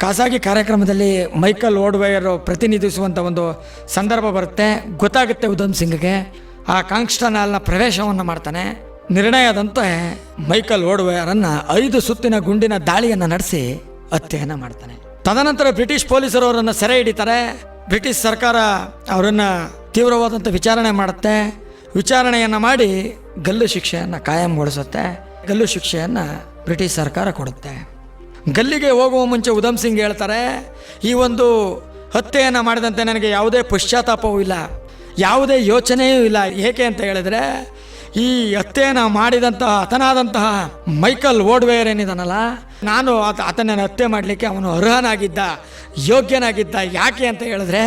ಖಾಸಗಿ ಕಾರ್ಯಕ್ರಮದಲ್ಲಿ ಮೈಕಲ್ ಓಡ್ವೇಯರ್ ಪ್ರತಿನಿಧಿಸುವಂಥ ಒಂದು ಸಂದರ್ಭ ಬರುತ್ತೆ. ಗೊತ್ತಾಗುತ್ತೆ ಉಧಮ್ ಸಿಂಗ್ಗೆ. ಆ ಕಾಂಗ್ಸ್ಟನ್ ಹಾಲ್ನ ಪ್ರವೇಶವನ್ನು ಮಾಡ್ತಾನೆ. ನಿರ್ಣಯದಂತೆ ಮೈಕಲ್ ಓಡ್ವೇಯರನ್ನು ಐದು ಸುತ್ತಿನ ಗುಂಡಿನ ದಾಳಿಯನ್ನು ನಡೆಸಿ ಹತ್ಯೆಯನ್ನು ಮಾಡ್ತಾನೆ. ತದನಂತರ ಬ್ರಿಟಿಷ್ ಪೊಲೀಸರು ಅವರನ್ನು ಸೆರೆ ಹಿಡಿತಾರೆ. ಬ್ರಿಟಿಷ್ ಸರ್ಕಾರ ಅವರನ್ನು ತೀವ್ರವಾದಂಥ ವಿಚಾರಣೆ ಮಾಡುತ್ತೆ. ವಿಚಾರಣೆಯನ್ನು ಮಾಡಿ ಗಲ್ಲು ಶಿಕ್ಷೆಯನ್ನು ಕಾಯಂಗೊಳಿಸುತ್ತೆ. ಗಲ್ಲು ಶಿಕ್ಷೆಯನ್ನು ಬ್ರಿಟಿಷ್ ಸರ್ಕಾರ ಕೊಡುತ್ತೆ. ಗಲ್ಲಿಗೆ ಹೋಗುವ ಮುಂಚೆ ಉಧಮ್ ಸಿಂಗ್ ಹೇಳ್ತಾರೆ, ಈ ಒಂದು ಹತ್ಯೆಯನ್ನು ಮಾಡಿದಂತೆ ನನಗೆ ಯಾವುದೇ ಪಶ್ಚಾತ್ತಾಪವೂ ಇಲ್ಲ. ಯಾವುದೇ ಯೋಚನೆಯೂ ಇಲ್ಲ. ಏಕೆ ಅಂತ ಹೇಳಿದ್ರೆ ಈ ಹತ್ಯೆಯನ್ನು ಮಾಡಿದಂತಹ ಹತನಾದಂತಹ ಮೈಕಲ್ ಓಡ್ವೇರ್ ಏನಿದಾನಲ್ಲ, ನಾನು ಆತ ಆತನನ್ನು ಹತ್ಯೆ ಮಾಡಲಿಕ್ಕೆ ಅವನು ಅರ್ಹನಾಗಿದ್ದ, ಯೋಗ್ಯನಾಗಿದ್ದ ಯಾಕೆ ಅಂತ ಹೇಳಿದ್ರೆ,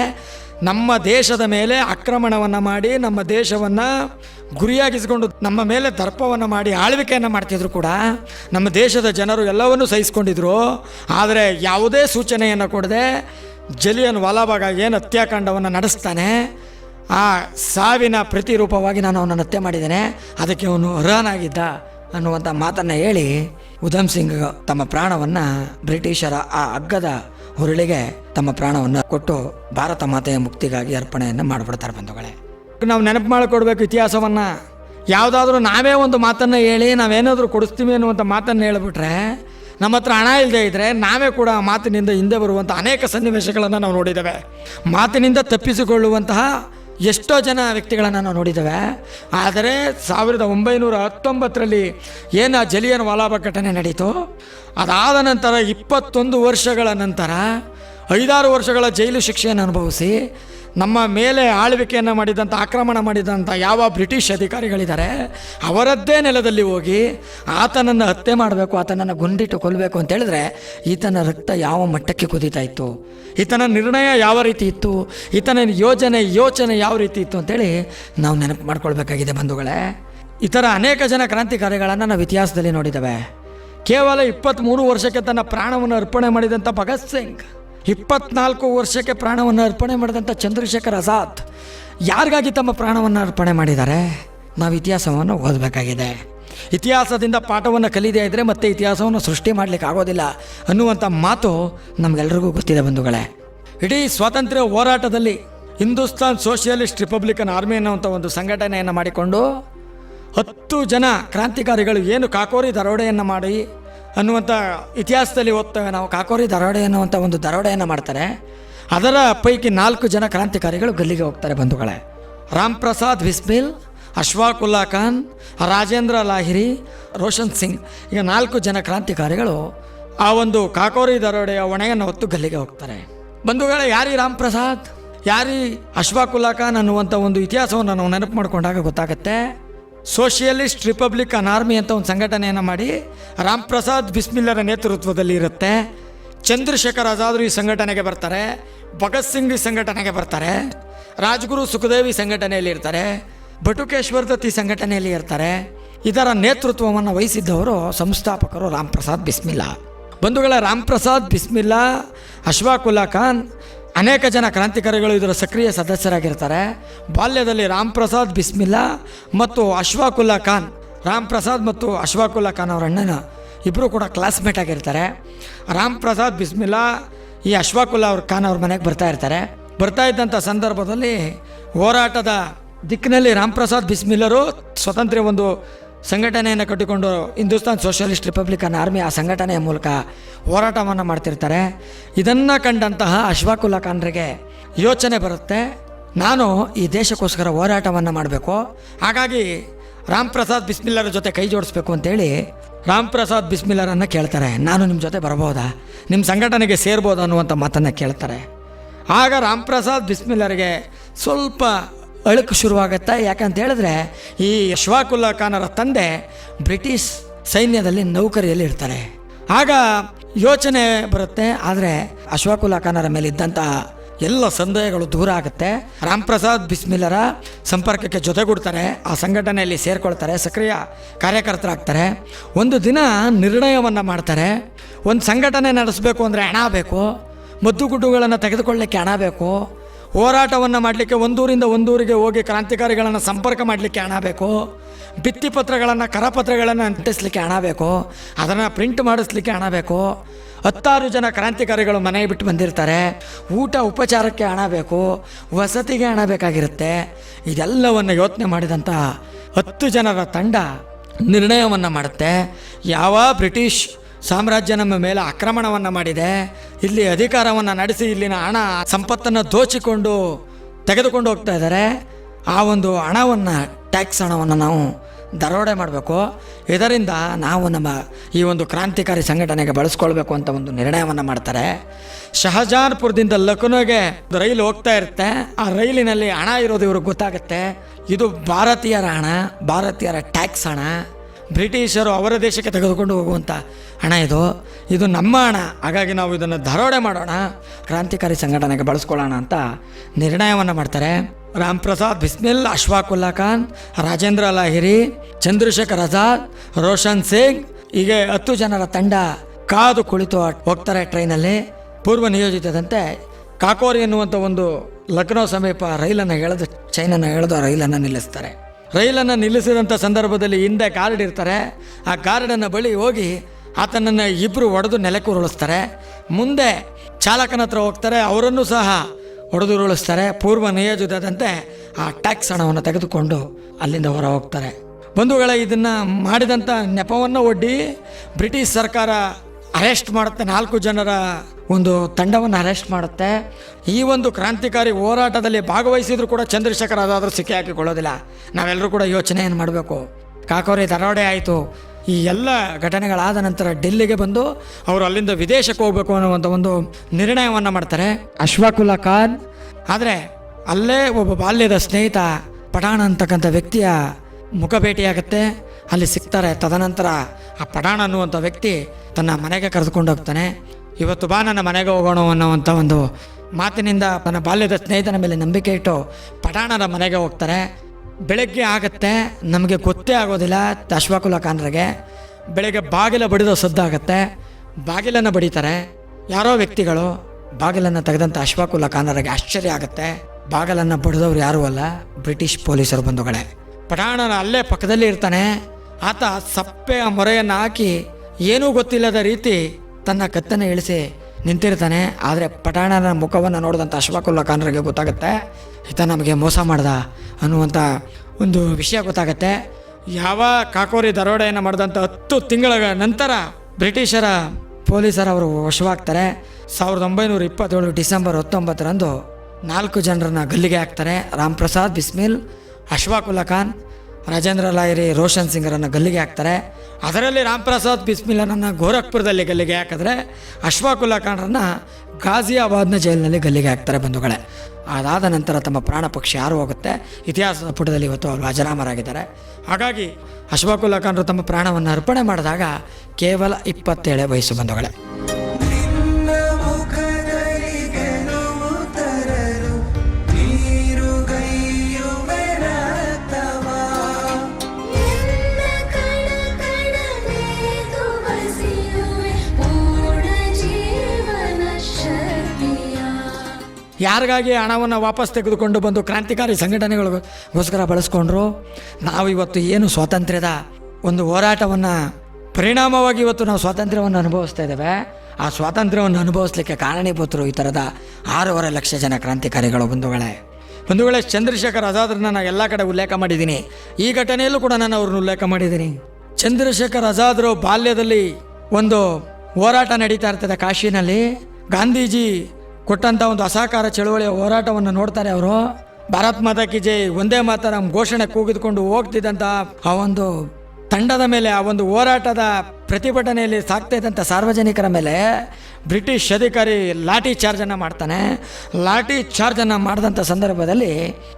ನಮ್ಮ ದೇಶದ ಮೇಲೆ ಆಕ್ರಮಣವನ್ನು ಮಾಡಿ, ನಮ್ಮ ದೇಶವನ್ನು ಗುರಿಯಾಗಿಸಿಕೊಂಡು ನಮ್ಮ ಮೇಲೆ ದರ್ಪವನ್ನು ಮಾಡಿ ಆಳ್ವಿಕೆಯನ್ನು ಮಾಡ್ತಿದ್ರು ಕೂಡ, ನಮ್ಮ ದೇಶದ ಜನರು ಎಲ್ಲವನ್ನೂ ಸಹಿಸ್ಕೊಂಡಿದ್ರು. ಆದರೆ ಯಾವುದೇ ಸೂಚನೆಯನ್ನು ಕೊಡದೆ ಜಲಿಯನ್ ವಾಲಾಬಾಗ ಏನು ಹತ್ಯಾಕಾಂಡವನ್ನು ನಡೆಸ್ತಾನೆ ಆ ಸಾವಿನ ಪ್ರತಿರೂಪವಾಗಿ ನಾನು ಅವನನ್ನು ಹತ್ಯೆ ಮಾಡಿದ್ದೇನೆ. ಅದಕ್ಕೆ ಅವನು ಅರ್ಹನಾಗಿದ್ದ ಅನ್ನುವಂಥ ಮಾತನ್ನು ಹೇಳಿ ಉಧಮ್ ಸಿಂಗ್ ತಮ್ಮ ಪ್ರಾಣವನ್ನು ಬ್ರಿಟಿಷರ ಆ ಅಗ್ಗದ ಹುರುಳಿಗೆ ತಮ್ಮ ಪ್ರಾಣವನ್ನು ಕೊಟ್ಟು ಭಾರತ ಮಾತೆಯ ಮುಕ್ತಿಗಾಗಿ ಅರ್ಪಣೆಯನ್ನು ಮಾಡಿಬಿಡ್ತಾರೆ ಬಂಧುಗಳೇ. ನಾವು ನೆನಪು ಮಾಡಿಕೊಡ್ಬೇಕು ಇತಿಹಾಸವನ್ನು. ಯಾವುದಾದ್ರೂ ನಾವೇ ಒಂದು ಮಾತನ್ನು ಹೇಳಿ ನಾವೇನಾದರೂ ಕೊಡಿಸ್ತೀವಿ ಅನ್ನುವಂಥ ಮಾತನ್ನು ಹೇಳಿಬಿಟ್ರೆ ನಮ್ಮ ಹತ್ರ ಹಣ ಇಲ್ಲದೆ ಇದ್ದರೆ ನಾವೇ ಕೂಡ ಮಾತಿನಿಂದ ಹಿಂದೆ ಬರುವಂಥ ಅನೇಕ ಸನ್ನಿವೇಶಗಳನ್ನು ನಾವು ನೋಡಿದ್ದೇವೆ. ಮಾತಿನಿಂದ ತಪ್ಪಿಸಿಕೊಳ್ಳುವಂತಹ ಎಷ್ಟೋ ಜನ ವ್ಯಕ್ತಿಗಳನ್ನು ನಾವು ನೋಡಿದ್ದೇವೆ. ಆದರೆ ಸಾವಿರದ ಒಂಬೈನೂರ ಹತ್ತೊಂಬತ್ತರಲ್ಲಿ ಏನು ಆ ಜಲಿಯನ್ ವಾಲಾಭ ಘಟನೆ ನಡೀತು, ಅದಾದ ನಂತರ ಇಪ್ಪತ್ತೊಂದು ವರ್ಷಗಳ ನಂತರ ಐದಾರು ವರ್ಷಗಳ ಜೈಲು ಶಿಕ್ಷೆಯನ್ನು ಅನುಭವಿಸಿ ನಮ್ಮ ಮೇಲೆ ಆಳ್ವಿಕೆಯನ್ನು ಮಾಡಿದಂಥ, ಆಕ್ರಮಣ ಮಾಡಿದಂಥ ಯಾವ ಬ್ರಿಟಿಷ್ ಅಧಿಕಾರಿಗಳಿದ್ದಾರೆ, ಅವರದ್ದೇ ನೆಲದಲ್ಲಿ ಹೋಗಿ ಆತನನ್ನು ಹತ್ಯೆ ಮಾಡಬೇಕು, ಆತನನ್ನು ಗುಂಡಿಟ್ಟು ಕೊಲ್ಲಬೇಕು ಅಂತ ಹೇಳಿದ್ರೆ ಈತನ ರಕ್ತ ಯಾವ ಮಟ್ಟಕ್ಕೆ ಕುದೀತಾ ಇತ್ತು? ಈತನ ನಿರ್ಣಯ ಯಾವ ರೀತಿ ಇತ್ತು? ಈತನ ಯೋಜನೆ, ಯೋಚನೆ ಯಾವ ರೀತಿ ಇತ್ತು ಅಂತೇಳಿ ನಾವು ನೆನಪು ಮಾಡ್ಕೊಳ್ಬೇಕಾಗಿದೆ ಬಂಧುಗಳೇ. ಥರ ಅನೇಕ ಜನ ಕ್ರಾಂತಿಕಾರಿಗಳನ್ನು ನಾವು ಇತಿಹಾಸದಲ್ಲಿ ನೋಡಿದ್ದೇವೆ. ಕೇವಲ ಇಪ್ಪತ್ತ್ಮೂರು ವರ್ಷಕ್ಕೆ ತನ್ನ ಪ್ರಾಣವನ್ನು ಅರ್ಪಣೆ ಮಾಡಿದಂಥ ಭಗತ್ ಸಿಂಗ್. ಇಪ್ಪತ್ನಾಲ್ಕು ವರ್ಷಕ್ಕೆ ಪ್ರಾಣವನ್ನು ಅರ್ಪಣೆ ಮಾಡಿದಂಥ ಚಂದ್ರಶೇಖರ್ ಆಜಾದ್, ಯಾರಿಗಾಗಿ ತಮ್ಮ ಪ್ರಾಣವನ್ನು ಅರ್ಪಣೆ ಮಾಡಿದ್ದಾರೆ? ನಾವು ಇತಿಹಾಸವನ್ನು ಓದಬೇಕಾಗಿದೆ. ಇತಿಹಾಸದಿಂದ ಪಾಠವನ್ನು ಕಲಿದೇ ಇದ್ದರೆ ಮತ್ತೆ ಇತಿಹಾಸವನ್ನು ಸೃಷ್ಟಿ ಮಾಡಲಿಕ್ಕೆ ಆಗೋದಿಲ್ಲ ಅನ್ನುವಂಥ ಮಾತು ನಮಗೆಲ್ಲರಿಗೂ ಗೊತ್ತಿದೆ ಬಂಧುಗಳೇ. ಇಡೀ ಸ್ವಾತಂತ್ರ್ಯ ಹೋರಾಟದಲ್ಲಿ ಹಿಂದೂಸ್ತಾನ್ ಸೋಷಿಯಲಿಸ್ಟ್ ರಿಪಬ್ಲಿಕನ್ ಆರ್ಮಿ ಅನ್ನುವಂಥ ಒಂದು ಸಂಘಟನೆಯನ್ನು ಮಾಡಿಕೊಂಡು ಹತ್ತು ಜನ ಕ್ರಾಂತಿಕಾರಿಗಳು ಏನು ಕಾಕೋರಿ ದರೋಡೆಯನ್ನು ಮಾಡಿ ಅನ್ನುವಂಥ ಇತಿಹಾಸದಲ್ಲಿ ಓದ್ತೇವೆ ನಾವು. ಕಾಕೋರಿ ದರೋಡೆ ಅನ್ನುವಂಥ ಒಂದು ದರೋಡೆಯನ್ನು ಮಾಡ್ತಾರೆ. ಅದರ ಪೈಕಿ ನಾಲ್ಕು ಜನ ಕ್ರಾಂತಿಕಾರಿಗಳು ಗಲ್ಲಿಗೆ ಹೋಗ್ತಾರೆ ಬಂಧುಗಳೇ. ರಾಮ್ ಪ್ರಸಾದ್ ಬಿಸ್ಮಿಲ್ ಅಶ್ವಾಕುಲ್ಲಾ ಖಾನ್, ರಾಜೇಂದ್ರ ಲಾಹಿರಿ, ರೋಷನ್ ಸಿಂಗ್ ಈಗ ನಾಲ್ಕು ಜನ ಕ್ರಾಂತಿಕಾರಿಗಳು ಆ ಒಂದು ಕಾಕೋರಿ ದರೋಡೆಯ ಹೊಣೆಯನ್ನು ಹೊತ್ತು ಗಲ್ಲಿಗೆ ಹೋಗ್ತಾರೆ. ಬಂಧುಗಳೇ, ಯಾರಿ ರಾಮ್ ಪ್ರಸಾದ್ ಯಾರಿ ಅಶ್ವಾಕುಲ್ಲಾ ಖಾನ್ ಅನ್ನುವಂಥ ಒಂದು ಇತಿಹಾಸವನ್ನು ನಾವು ನೆನಪು ಮಾಡಿಕೊಂಡಾಗ ಗೊತ್ತಾಗುತ್ತೆ. ಸೋಷಿಯಲಿಸ್ಟ್ ರಿಪಬ್ಲಿಕ್ ಅನ್ ಆರ್ಮಿ ಅಂತ ಒಂದು ಸಂಘಟನೆಯನ್ನು ಮಾಡಿ ರಾಮ್ ಪ್ರಸಾದ್ ಬಿಸ್ಮಿಲ್ಲರ ನೇತೃತ್ವದಲ್ಲಿ ಇರುತ್ತೆ. ಚಂದ್ರಶೇಖರ್ ಆಜಾದ್ರು ಈ ಸಂಘಟನೆಗೆ ಬರ್ತಾರೆ. ಭಗತ್ ಸಿಂಗ್ ಈ ಸಂಘಟನೆಗೆ ಬರ್ತಾರೆ. ರಾಜ್ಗುರು ಸುಖದೇವಿ ಸಂಘಟನೆಯಲ್ಲಿ ಇರ್ತಾರೆ. ಬಟುಕೇಶ್ವರ್ ದತ್ ಈ ಸಂಘಟನೆಯಲ್ಲಿ ಇರ್ತಾರೆ. ಇದರ ನೇತೃತ್ವವನ್ನು ವಹಿಸಿದ್ದವರು ಸಂಸ್ಥಾಪಕರು ರಾಮ್ ಪ್ರಸಾದ್ ಬಿಸ್ಮಿಲ್ಲಾ. ಬಂಧುಗಳ, ರಾಮ್ ಪ್ರಸಾದ್ ಬಿಸ್ಮಿಲ್ಲಾ, ಅಶ್ವಾಕುಲ್ಲಾ ಖಾನ್ ಅನೇಕ ಜನ ಕ್ರಾಂತಿಕಾರಿಗಳು ಇದರ ಸಕ್ರಿಯ ಸದಸ್ಯರಾಗಿರ್ತಾರೆ. ಬಾಲ್ಯದಲ್ಲಿ ರಾಮ್ ಪ್ರಸಾದ್ ಬಿಸ್ಮಿಲ್ಲಾ ಮತ್ತು ಅಶ್ವಾಕುಲ್ಲಾ ಖಾನ್ ರಾಮ್ ಪ್ರಸಾದ್ ಮತ್ತು ಅಶ್ವಾಕುಲ್ಲಾ ಖಾನ್ ಅವರ ಅಣ್ಣನ ಇಬ್ಬರು ಕೂಡ ಕ್ಲಾಸ್ಮೇಟ್ ಆಗಿರ್ತಾರೆ. ರಾಮ್ ಪ್ರಸಾದ್ ಬಿಸ್ಮಿಲ್ಲಾ, ಈ ಅಶ್ವಾಕುಲ್ಲಾ ಅವ್ರ ಖಾನ್ ಅವ್ರ ಮನೆಗೆ ಬರ್ತಾ ಇರ್ತಾರೆ. ಬರ್ತಾ ಇದ್ದಂಥ ಸಂದರ್ಭದಲ್ಲಿ ಹೋರಾಟದ ದಿಕ್ಕಿನಲ್ಲಿ ರಾಮ್ ಪ್ರಸಾದ್ ಬಿಸ್ಮಿಲ್ಲರು ಸ್ವತಂತ್ರ ಒಂದು ಸಂಘಟನೆಯನ್ನು ಕಟ್ಟಿಕೊಂಡು ಹಿಂದೂಸ್ತಾನ್ ಸೋಷಿಯಲಿಸ್ಟ್ ರಿಪಬ್ಲಿಕನ್ ಆರ್ಮಿ ಆ ಸಂಘಟನೆಯ ಮೂಲಕ ಹೋರಾಟವನ್ನು ಮಾಡ್ತಿರ್ತಾರೆ. ಇದನ್ನು ಕಂಡಂತಹ ಅಶ್ವಾಕುಲ್ಲಾ ಖಾನ್ರಿಗೆ ಯೋಚನೆ ಬರುತ್ತೆ. ನಾನು ಈ ದೇಶಕ್ಕೋಸ್ಕರ ಹೋರಾಟವನ್ನು ಮಾಡಬೇಕು. ಹಾಗಾಗಿ ರಾಮ್ ಪ್ರಸಾದ್ ಬಿಸ್ಮಿಲ್ಲರ ಜೊತೆ ಕೈ ಜೋಡಿಸ್ಬೇಕು ಅಂತೇಳಿ ರಾಮ್ ಪ್ರಸಾದ್ ಬಿಸ್ಮಿಲ್ಲರನ್ನು ಕೇಳ್ತಾರೆ. ನಾನು ನಿಮ್ಮ ಜೊತೆ ಬರ್ಬೋದಾ ನಿಮ್ಮ ಸಂಘಟನೆಗೆ ಸೇರ್ಬೋದು ಅನ್ನುವಂಥ ಮಾತನ್ನು ಕೇಳ್ತಾರೆ. ಆಗ ರಾಮ್ ಪ್ರಸಾದ್ ಬಿಸ್ಮಿಲ್ಲರಿಗೆ ಸ್ವಲ್ಪ ಅಳುಕು ಶುರುವಾಗತ್ತೆ. ಯಾಕಂತ ಹೇಳಿದ್ರೆ, ಈ ಅಶ್ವಾಕುಲ್ಲಾ ಖಾನರ ತಂದೆ ಬ್ರಿಟಿಷ್ ಸೈನ್ಯದಲ್ಲಿ ನೌಕರಿಯಲ್ಲಿ ಇರ್ತಾರೆ. ಆಗ ಯೋಚನೆ ಬರುತ್ತೆ, ಆದರೆ ಅಶ್ವಾಕುಲ್ಲಾ ಖಾನರ ಮೇಲೆ ಇದ್ದಂತಹ ಎಲ್ಲ ಸಂದೇಹಗಳು ದೂರ ಆಗುತ್ತೆ. ರಾಮ್ ಪ್ರಸಾದ್ ಬಿಸ್ಮಿಲ್ಲರ ಸಂಪರ್ಕಕ್ಕೆ ಜೊತೆಗೂಡ್ತಾರೆ, ಆ ಸಂಘಟನೆಯಲ್ಲಿ ಸೇರ್ಕೊಳ್ತಾರೆ, ಸಕ್ರಿಯ ಕಾರ್ಯಕರ್ತರಾಗ್ತಾರೆ. ಒಂದು ದಿನ ನಿರ್ಣಯವನ್ನು ಮಾಡ್ತಾರೆ. ಒಂದು ಸಂಘಟನೆ ನಡೆಸಬೇಕು ಅಂದರೆ ಹಣ ಬೇಕು, ಮದ್ದುಗುಡ್ಡುಗಳನ್ನು ತೆಗೆದುಕೊಳ್ಳಲಿಕ್ಕೆ ಹಣ ಬೇಕು ಹೋರಾಟವನ್ನು ಮಾಡಲಿಕ್ಕೆ ಒಂದೂರಿಂದ ಒಂದೂರಿಗೆ ಹೋಗಿ ಕ್ರಾಂತಿಕಾರಿಗಳನ್ನು ಸಂಪರ್ಕ ಮಾಡಲಿಕ್ಕೆ ಹಣ ಬೇಕು. ಭಿತ್ತಿಪತ್ರಗಳನ್ನು ಕರಪತ್ರಗಳನ್ನು ಅಂಟಿಸ್ಲಿಕ್ಕೆ ಹಣ ಬೇಕು. ಅದನ್ನು ಪ್ರಿಂಟ್ ಮಾಡಿಸ್ಲಿಕ್ಕೆ ಹಣ ಬೇಕು. ಹತ್ತಾರು ಜನ ಕ್ರಾಂತಿಕಾರಿಗಳು ಮನೆ ಬಿಟ್ಟು ಬಂದಿರ್ತಾರೆ. ಊಟ ಉಪಚಾರಕ್ಕೆ ಹಣ ಬೇಕು. ವಸತಿಗೆ ಹಣ ಬೇಕಾಗಿರುತ್ತೆ. ಇದೆಲ್ಲವನ್ನು ಯೋಚನೆ ಮಾಡಿದಂಥ ಹತ್ತು ಜನರ ತಂಡ ನಿರ್ಣಯವನ್ನು ಮಾಡುತ್ತೆ. ಯಾವ ಬ್ರಿಟಿಷ್ ಸಾಮ್ರಾಜ್ಯ ನಮ್ಮ ಮೇಲೆ ಆಕ್ರಮಣವನ್ನು ಮಾಡಿದೆ. ಇಲ್ಲಿ ಅಧಿಕಾರವನ್ನು ನಡೆಸಿ, ಇಲ್ಲಿನ ಹಣ, ಸಂಪತ್ತನ್ನು ದೋಚಿಕೊಂಡು ತೆಗೆದುಕೊಂಡು ಹೋಗ್ತಾ ಇದ್ದಾರೆ. ಆ ಒಂದು ಹಣವನ್ನು, ಟ್ಯಾಕ್ಸ್ ಹಣವನ್ನು ನಾವು ದರೋಡೆ ಮಾಡಬೇಕು. ಇದರಿಂದ ನಾವು ನಮ್ಮ ಈ ಒಂದು ಕ್ರಾಂತಿಕಾರಿ ಸಂಘಟನೆಗೆ ಬಳಸ್ಕೊಳ್ಬೇಕು ಅಂತ ಒಂದು ನಿರ್ಣಯವನ್ನು ಮಾಡ್ತಾರೆ. ಶಹಜಾನ್ಪುರದಿಂದ ಲಕ್ನೋಗೆ ಒಂದು ರೈಲು ಹೋಗ್ತಾ ಇರುತ್ತೆ. ಆ ರೈಲಿನಲ್ಲಿ ಹಣ ಇರೋದು ಇವ್ರಿಗೆ ಗೊತ್ತಾಗುತ್ತೆ. ಇದು ಭಾರತೀಯರ ಹಣ, ಭಾರತೀಯರ ಟ್ಯಾಕ್ಸ್ ಹಣ. ಬ್ರಿಟಿಷರು ಅವರ ದೇಶಕ್ಕೆ ತೆಗೆದುಕೊಂಡು ಹೋಗುವಂಥ ಹಣ ಇದು. ಇದು ನಮ್ಮ ಹಣ. ಹಾಗಾಗಿ ನಾವು ಇದನ್ನು ದರೋಡೆ ಮಾಡೋಣ. ಕ್ರಾಂತಿಕಾರಿ ಸಂಘಟನೆಗೆ ಬಳಸ್ಕೊಳ್ಳೋಣ ಅಂತ ನಿರ್ಣಯವನ್ನು ಮಾಡ್ತಾರೆ. ರಾಮ್ ಪ್ರಸಾದ್ ಬಿಸ್ಮಿಲ್ ಅಶ್ವಾಕುಲ್ಲಾ ಖಾನ್, ರಾಜೇಂದ್ರ ಲಾಹಿರಿ, ಚಂದ್ರಶೇಖರ್ ಆಜಾದ್, ರೋಷನ್ ಸಿಂಗ್. ಹೀಗೆ ಹತ್ತು ಜನರ ತಂಡ ಕಾದು ಕುಳಿತು ಹೋಗ್ತಾರೆ ಟ್ರೈನಲ್ಲಿ. ಪೂರ್ವ ನಿಯೋಜಿತದಂತೆ ಕಾಕೋರಿ ಎನ್ನುವಂಥ ಒಂದು ಲಕ್ನೋ ಸಮೀಪ ರೈಲನ್ನು ಎಳೆದು, ಚೈನನ್ನು ಎಳೆದು ರೈಲನ್ನು ನಿಲ್ಲಿಸ್ತಾರೆ. ರೈಲನ್ನು ನಿಲ್ಲಿಸಿದಂಥ ಸಂದರ್ಭದಲ್ಲಿ ಹಿಂದೆ ಕಾರ್ಡ್ ಇರ್ತಾರೆ. ಆ ಕಾರ್ಡನ್ನು ಬಳಿ ಹೋಗಿ ಆತನನ್ನು ಇಬ್ಬರು ಒಡೆದು ನೆಲಕ್ಕೆ ಉರುಳಿಸ್ತಾರೆ. ಮುಂದೆ ಚಾಲಕನ ಹತ್ರ ಹೋಗ್ತಾರೆ. ಅವರನ್ನು ಸಹ ಹೊಡೆದು ಉರುಳಿಸ್ತಾರೆ. ಪೂರ್ವ ನಿಯೋಜಿತದಂತೆ ಆ ಟ್ಯಾಕ್ಸ್ ಹಣವನ್ನು ತೆಗೆದುಕೊಂಡು ಅಲ್ಲಿಂದ ಹೊರ ಹೋಗ್ತಾರೆ ಬಂಧುಗಳ, ಇದನ್ನು ಮಾಡಿದಂಥ ನೆಪವನ್ನು ಒಡ್ಡಿ ಬ್ರಿಟಿಷ್ ಸರ್ಕಾರ ಅರೆಸ್ಟ್ ಮಾಡುತ್ತೆ ನಾಲ್ಕು ಜನರ ಒಂದು ತಂಡವನ್ನು ಅರೆಸ್ಟ್ ಮಾಡುತ್ತೆ. ಈ ಒಂದು ಕ್ರಾಂತಿಕಾರಿ ಹೋರಾಟದಲ್ಲಿ ಭಾಗವಹಿಸಿದ್ರು ಕೂಡ ಚಂದ್ರಶೇಖರ್ ಅದಾದರೂ ಸಿಕ್ಕಿ ಹಾಕಿಕೊಳ್ಳೋದಿಲ್ಲ. ನಾವೆಲ್ಲರೂ ಕೂಡ ಯೋಚನೆಯನ್ನು ಮಾಡಬೇಕು? ಕಾಕೋರಿ ದರೋಡೆ ಆಯಿತು. ಈ ಎಲ್ಲ ಘಟನೆಗಳಾದ ನಂತರ ಡೆಲ್ಲಿಗೆ ಬಂದು ಅವರು ಅಲ್ಲಿಂದ ವಿದೇಶಕ್ಕೆ ಹೋಗಬೇಕು ಅನ್ನುವಂಥ ಒಂದು ನಿರ್ಣಯವನ್ನು ಮಾಡ್ತಾರೆ. ಅಶ್ವಾಕುಲ್ಲಾ ಖಾನ್. ಆದರೆ ಅಲ್ಲೇ ಒಬ್ಬ ಬಾಲ್ಯದ ಸ್ನೇಹಿತ, ಪಠಾಣ ಅಂತಕ್ಕಂಥ ವ್ಯಕ್ತಿಯ ಮುಖ ಭೇಟಿಯಾಗುತ್ತೆ. ಅಲ್ಲಿ ಸಿಗ್ತಾರೆ. ತದನಂತರ ಆ ಪಡಾಣ ಅನ್ನುವಂಥ ವ್ಯಕ್ತಿ ತನ್ನ ಮನೆಗೆ ಕರೆದುಕೊಂಡು ಹೋಗ್ತಾನೆ. ಇವತ್ತು ಬಾ, ನನ್ನ ಮನೆಗೆ ಹೋಗೋಣ ಅನ್ನೋವಂಥ ಒಂದು ಮಾತಿನಿಂದ ತನ್ನ ಬಾಲ್ಯದ ಸ್ನೇಹಿತನ ಮೇಲೆ ನಂಬಿಕೆ ಇಟ್ಟು ಪಠಾಣರ ಮನೆಗೆ ಹೋಗ್ತಾರೆ. ಬೆಳಗ್ಗೆ ಆಗುತ್ತೆ, ನಮಗೆ ಗೊತ್ತೇ ಆಗೋದಿಲ್ಲ ಅಶ್ವಕುಲ ಖಾನ್ರಿಗೆ ಬೆಳಗ್ಗೆ ಬಾಗಿಲ ಬಡಿದೋ ಸದ್ದಾಗತ್ತೆ. ಬಾಗಿಲನ್ನು ಬಡಿತಾರೆ. ಯಾರೋ ವ್ಯಕ್ತಿಗಳು ಬಾಗಿಲನ್ನು ತೆಗೆದಂಥ ಅಶ್ವಕುಲ ಖಾನರಿಗೆ ಆಶ್ಚರ್ಯ ಆಗುತ್ತೆ. ಬಾಗಿಲನ್ನು ಬಡಿದವ್ರು ಯಾರೂ ಅಲ್ಲ, ಬ್ರಿಟಿಷ್ ಪೊಲೀಸರು ಬಂಧುಗಳೇ. ಪಠಾಣನ ಅಲ್ಲೇ ಪಕ್ಕದಲ್ಲಿ ಇರ್ತಾನೆ. ಆತ ಸಪ್ಪೆಯ ಮೊರೆಯನ್ನು ಹಾಕಿ ಏನೂ ಗೊತ್ತಿಲ್ಲದ ರೀತಿ ತನ್ನ ಕತ್ತನ್ನು ಇಳಿಸಿ ನಿಂತಿರ್ತಾನೆ. ಆದರೆ ಪಟಾಣನ ಮುಖವನ್ನು ನೋಡಿದಂಥ ಅಶ್ವಕುಲ್ಲ ಖಾನರಿಗೆ ಗೊತ್ತಾಗುತ್ತೆ, ಈತ ನಮಗೆ ಮೋಸ ಮಾಡ್ದ ಅನ್ನುವಂಥ ಒಂದು ವಿಷಯ ಗೊತ್ತಾಗುತ್ತೆ. ಯಾವ ಕಾಕೋರಿ ದರೋಡೆಯನ್ನು ಮಾಡಿದಂಥ ಹತ್ತು ತಿಂಗಳ ನಂತರ ಬ್ರಿಟಿಷರ ಪೊಲೀಸರು ಅವರು ವಶವಾಗ್ತಾರೆ. ಸಾವಿರದ ಒಂಬೈನೂರ ಇಪ್ಪತ್ತೇಳು ಡಿಸೆಂಬರ್ ಹತ್ತೊಂಬತ್ತರಂದು ನಾಲ್ಕು ಜನರನ್ನ ಗಲ್ಲಿಗೆ ಹಾಕ್ತಾರೆ. ರಾಮ್ ಪ್ರಸಾದ್ ಬಿಸ್ಮಿಲ್ ಅಶ್ವಾಕುಲ್ಲಾ ಖಾನ್ ರಾಜೇಂದ್ರ ಲಾಯರಿ ರೋಷನ್ ಸಿಂಗರನ್ನು ಗಲ್ಲಿಗೆ ಹಾಕ್ತಾರೆ. ಅದರಲ್ಲಿ ರಾಮ್ ಪ್ರಸಾದ್, ಬಿಸ್ಮಿಲ್ಲನನ್ನು ಗೋರಖ್ಪುರದಲ್ಲಿ ಗಲ್ಲಿಗೆ ಹಾಕಿದ್ರೆ ಅಶ್ವಾಕುಲ್ಲಾ ಖಾನ್ರನ್ನು ಗಾಜಿಯಾಬಾದ್ನ ಜೈಲಿನಲ್ಲಿ ಗಲ್ಲಿಗೆ ಹಾಕ್ತಾರೆ ಬಂಧುಗಳೇ. ಅದಾದ ನಂತರ ತಮ್ಮ ಪ್ರಾಣ ಪಕ್ಷಿ ಯಾರು ಹೋಗುತ್ತೆ? ಇತಿಹಾಸದ ಪುಟದಲ್ಲಿ ಇವತ್ತು ಅವರು ಅಜರಾಮರಾಗಿದ್ದಾರೆ ಹಾಗಾಗಿ ಅಶ್ವಾಕುಲ್ಲಾ ಖಾನ್ರು ತಮ್ಮ ಪ್ರಾಣವನ್ನು ಅರ್ಪಣೆ ಮಾಡಿದಾಗ ಕೇವಲ ಇಪ್ಪತ್ತೇಳೇ ವಯಸ್ಸು ಬಂಧುಗಳೇ. ಯಾರಿಗಾಗಿ ಹಣವನ್ನು ವಾಪಸ್ ತೆಗೆದುಕೊಂಡು ಬಂದು ಕ್ರಾಂತಿಕಾರಿ ಸಂಘಟನೆಗಳಿಗೋಸ್ಕರ ಬಳಸ್ಕೊಂಡ್ರು? ನಾವು ಇವತ್ತು ಏನು ಸ್ವಾತಂತ್ರ್ಯದ ಒಂದು ಹೋರಾಟವನ್ನು ಪರಿಣಾಮವಾಗಿ ಇವತ್ತು ನಾವು ಸ್ವಾತಂತ್ರ್ಯವನ್ನು ಅನುಭವಿಸ್ತಾ ಇದ್ದೇವೆ. ಆ ಸ್ವಾತಂತ್ರ್ಯವನ್ನು ಅನುಭವಿಸ್ಲಿಕ್ಕೆ ಕಾರಣೀಭೂತರು ಈ ಥರದ ಆರೂವರೆ ಲಕ್ಷ ಜನ ಕ್ರಾಂತಿಕಾರಿಗಳು ಬಂಧುಗಳೇ. ಬಂಧುಗಳೇ, ಚಂದ್ರಶೇಖರ್ ಆಜಾದ್ರನ್ನ ನಾನು ಎಲ್ಲ ಕಡೆ ಉಲ್ಲೇಖ ಮಾಡಿದ್ದೀನಿ. ಈ ಘಟನೆಯಲ್ಲೂ ಕೂಡ ನಾನು ಅವ್ರನ್ನ ಉಲ್ಲೇಖ ಮಾಡಿದ್ದೀನಿ. ಚಂದ್ರಶೇಖರ್ ಆಜಾದ್ರು ಬಾಲ್ಯದಲ್ಲಿ ಒಂದು ಹೋರಾಟ ನಡೀತಾ ಇರ್ತದೆ ಕಾಶಿನಲ್ಲಿ. ಗಾಂಧೀಜಿ ಕೊಟ್ಟಂಥ ಒಂದು ಅಸಹಕಾರ ಚಳುವಳಿಯ ಹೋರಾಟವನ್ನು ನೋಡ್ತಾರೆ ಅವರು. ಭಾರತ್ ಮಾತಾ ಕಿ ಜೈ ಒಂದೇ ಮಾತರಂ ಘೋಷಣೆ ಕೂಗಿದುಕೊಂಡು ಹೋಗ್ತಿದ್ದಂಥ ಆ ಒಂದು ತಂಡದ ಮೇಲೆ, ಆ ಒಂದು ಹೋರಾಟದ ಪ್ರತಿಭಟನೆಯಲ್ಲಿ ಸಾಕ್ತಾ ಇದ್ದಂಥ ಸಾರ್ವಜನಿಕರ ಮೇಲೆ ಬ್ರಿಟಿಷ್ ಅಧಿಕಾರಿ ಲಾಠಿ ಚಾರ್ಜನ್ನು ಮಾಡ್ತಾನೆ. ಲಾಠಿ ಚಾರ್ಜನ್ನು ಮಾಡಿದಂಥ ಸಂದರ್ಭದಲ್ಲಿ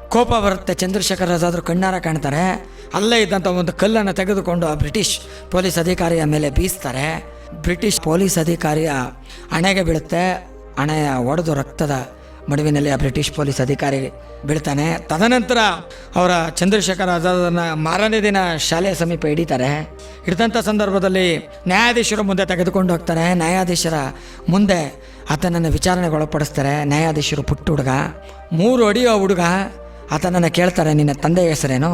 ಕೋಪ ಬರುತ್ತೆ ಚಂದ್ರಶೇಖರ್ ಆದರೂ ಕಣ್ಣಾರ ಕಾಣ್ತಾರೆ. ಅಲ್ಲೇ ಇದ್ದಂಥ ಒಂದು ಕಲ್ಲನ್ನು ತೆಗೆದುಕೊಂಡು ಆ ಬ್ರಿಟಿಷ್ ಪೊಲೀಸ್ ಅಧಿಕಾರಿಯ ಮೇಲೆ ಬೀಸ್ತಾರೆ. ಬ್ರಿಟಿಷ್ ಪೊಲೀಸ್ ಅಧಿಕಾರಿಯ ಹಣೆಗೆ ಬೀಳುತ್ತೆ. ಹಣೆಯ ಒಡೆದು ರಕ್ತದ ಮಡುವಿನಲ್ಲಿ ಆ ಬ್ರಿಟಿಷ್ ಪೊಲೀಸ್ ಅಧಿಕಾರಿ ಬೀಳ್ತಾನೆ. ತದನಂತರ ಅವರ ಚಂದ್ರಶೇಖರ್ ಆಜಾದನ್ನು ಮಾರನೇ ದಿನ ಶಾಲೆಯ ಸಮೀಪ ಹಿಡಿತಾರೆ. ಹಿಡಿದಂಥ ಸಂದರ್ಭದಲ್ಲಿ ನ್ಯಾಯಾಧೀಶರ ಮುಂದೆ ತೆಗೆದುಕೊಂಡು ಹೋಗ್ತಾರೆ. ನ್ಯಾಯಾಧೀಶರ ಮುಂದೆ ಆತನನ್ನು ವಿಚಾರಣೆಗೆ ಒಳಪಡಿಸ್ತಾರೆ ನ್ಯಾಯಾಧೀಶರು ಪುಟ್ಟ ಹುಡುಗ, ಮೂರು ಅಡಿಯೋ ಹುಡುಗ ಆತನನ್ನು ಕೇಳ್ತಾರೆ, ನಿನ್ನ ತಂದೆಯ ಹೆಸರೇನು?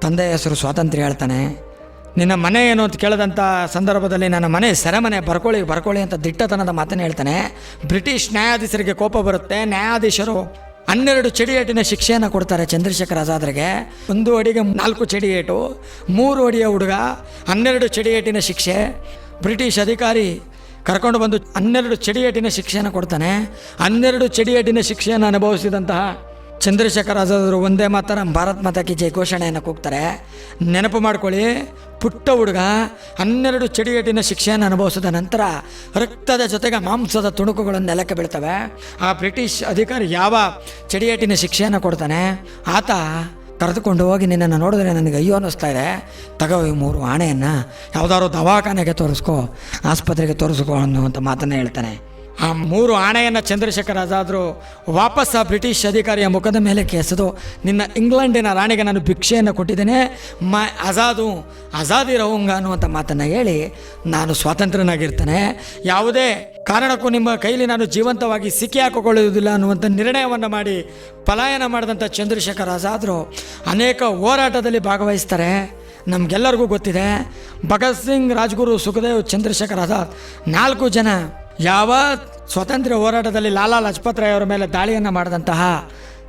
ತಂದೆಯ ಹೆಸರು ಸ್ವಾತಂತ್ರ್ಯ ಹೇಳ್ತಾನೆ. ನಿನ್ನ ಮನೆ ಏನು ಅಂತ ಕೇಳಿದಂಥ ಸಂದರ್ಭದಲ್ಲಿ ನನ್ನ ಮನೆ ಸೆರೆಮನೆ, ಬರ್ಕೊಳ್ಳಿ ಬರ್ಕೊಳ್ಳಿ ಅಂತ ದಿಟ್ಟತನದ ಮಾತನ್ನು ಹೇಳ್ತಾನೆ. ಬ್ರಿಟಿಷ್ ನ್ಯಾಯಾಧೀಶರಿಗೆ ಕೋಪ ಬರುತ್ತೆ. ನ್ಯಾಯಾಧೀಶರು ಹನ್ನೆರಡು ಚಡಿಯೇಟಿನ ಶಿಕ್ಷೆಯನ್ನು ಕೊಡ್ತಾರೆ ಚಂದ್ರಶೇಖರ್ ಆಜಾದ್ರಿಗೆ. ಒಂದು ಅಡಿಗೆ ನಾಲ್ಕು ಚಡಿಯೇಟು, ಮೂರು ಅಡಿಯ ಹುಡುಗ, ಹನ್ನೆರಡು ಚಡಿಯೇಟಿನ ಶಿಕ್ಷೆ. ಬ್ರಿಟಿಷ್ ಅಧಿಕಾರಿ ಕರ್ಕೊಂಡು ಬಂದು ಹನ್ನೆರಡು ಚಡಿಯೇಟಿನ ಶಿಕ್ಷೆಯನ್ನು ಕೊಡ್ತಾನೆ. ಹನ್ನೆರಡು ಚಡಿಯೇಟಿನ ಶಿಕ್ಷೆಯನ್ನು ಅನುಭವಿಸಿದಂತಹ ಚಂದ್ರಶೇಖರ್ ಆಜಾದರು ಒಂದೇ ಮಾತರ, ಭಾರತ್ ಮಾತಾ ಕಿ ಜೈ ಘೋಷಣೆಯನ್ನು ಕೂಗ್ತಾರೆ ನೆನಪು ಮಾಡ್ಕೊಳ್ಳಿ, ಪುಟ್ಟ ಹುಡುಗ ಹನ್ನೆರಡು ಚಡಿಯೇಟಿನ ಶಿಕ್ಷೆಯನ್ನು ಅನುಭವಿಸಿದ ನಂತರ ರಕ್ತದ ಜೊತೆಗೆ ಮಾಂಸದ ತುಣುಕುಗಳನ್ನು ನೆಲಕ್ಕೆ ಬೀಳ್ತವೆ. ಆ ಬ್ರಿಟಿಷ್ ಅಧಿಕಾರಿ ಯಾವ ಚಡಿಯೇಟಿನ ಶಿಕ್ಷೆಯನ್ನು ಕೊಡ್ತಾನೆ? ಆತ ಕರೆದುಕೊಂಡು ಹೋಗಿ ನಿನ್ನನ್ನು ನೋಡಿದ್ರೆ ನನಗೆ ಅಯ್ಯೋ ಅನ್ನಿಸ್ತಾ ಇದೆ. ತಗೋ ಈ ಮೂರು ಆಣೆಯನ್ನು ಯಾವುದಾದ್ರು ದವಾಖಾನೆಗೆ ತೋರಿಸ್ಕೋ, ಆಸ್ಪತ್ರೆಗೆ ತೋರಿಸ್ಕೋ ಅನ್ನುವಂಥ ಮಾತನ್ನು ಹೇಳ್ತಾನೆ. ಆ ಮೂರು ಆಣೆಯನ್ನು ಚಂದ್ರಶೇಖರ್ ಆದರೂ ವಾಪಸ್ ಆ ಬ್ರಿಟಿಷ್ ಅಧಿಕಾರಿಯ ಮುಖದ ಮೇಲೆ ಕೇಸದು, ನಿನ್ನ ಇಂಗ್ಲೆಂಡಿನ ರಾಣಿಗೆ ನಾನು ಭಿಕ್ಷೆಯನ್ನು ಕೊಟ್ಟಿದ್ದೇನೆ, ಮ ಆಜಾದು, ಆಜಾದಿ ರಹುಂಗ ಅನ್ನುವಂಥ ಮಾತನ್ನು ಹೇಳಿ ನಾನು ಸ್ವಾತಂತ್ರ್ಯನಾಗಿರ್ತೇನೆ. ಯಾವುದೇ ಕಾರಣಕ್ಕೂ ನಿಮ್ಮ ಕೈಲಿ ನಾನು ಜೀವಂತವಾಗಿ ಸಿಕ್ಕಿ ಹಾಕಿಕೊಳ್ಳುವುದಿಲ್ಲ ಅನ್ನುವಂಥ ನಿರ್ಣಯವನ್ನು ಮಾಡಿ ಪಲಾಯನ ಮಾಡಿದಂಥ ಚಂದ್ರಶೇಖರ್ ಆಜಾದರು ಅನೇಕ ಹೋರಾಟದಲ್ಲಿ ಭಾಗವಹಿಸ್ತಾರೆ. ನಮಗೆಲ್ಲರಿಗೂ ಗೊತ್ತಿದೆ, ಭಗತ್ ಸಿಂಗ್, ರಾಜ್ಗುರು ಸುಖದೇವ್, ಚಂದ್ರಶೇಖರ್ ಆಜಾದ್ ನಾಲ್ಕು ಜನ ಯಾವ ಸ್ವಾತಂತ್ರ್ಯ ಹೋರಾಟದಲ್ಲಿ ಲಾಲಾ ಲಜಪತ್ ರಾಯ್ ಅವರ ಮೇಲೆ ದಾಳಿಯನ್ನು ಮಾಡಿದಂತಹ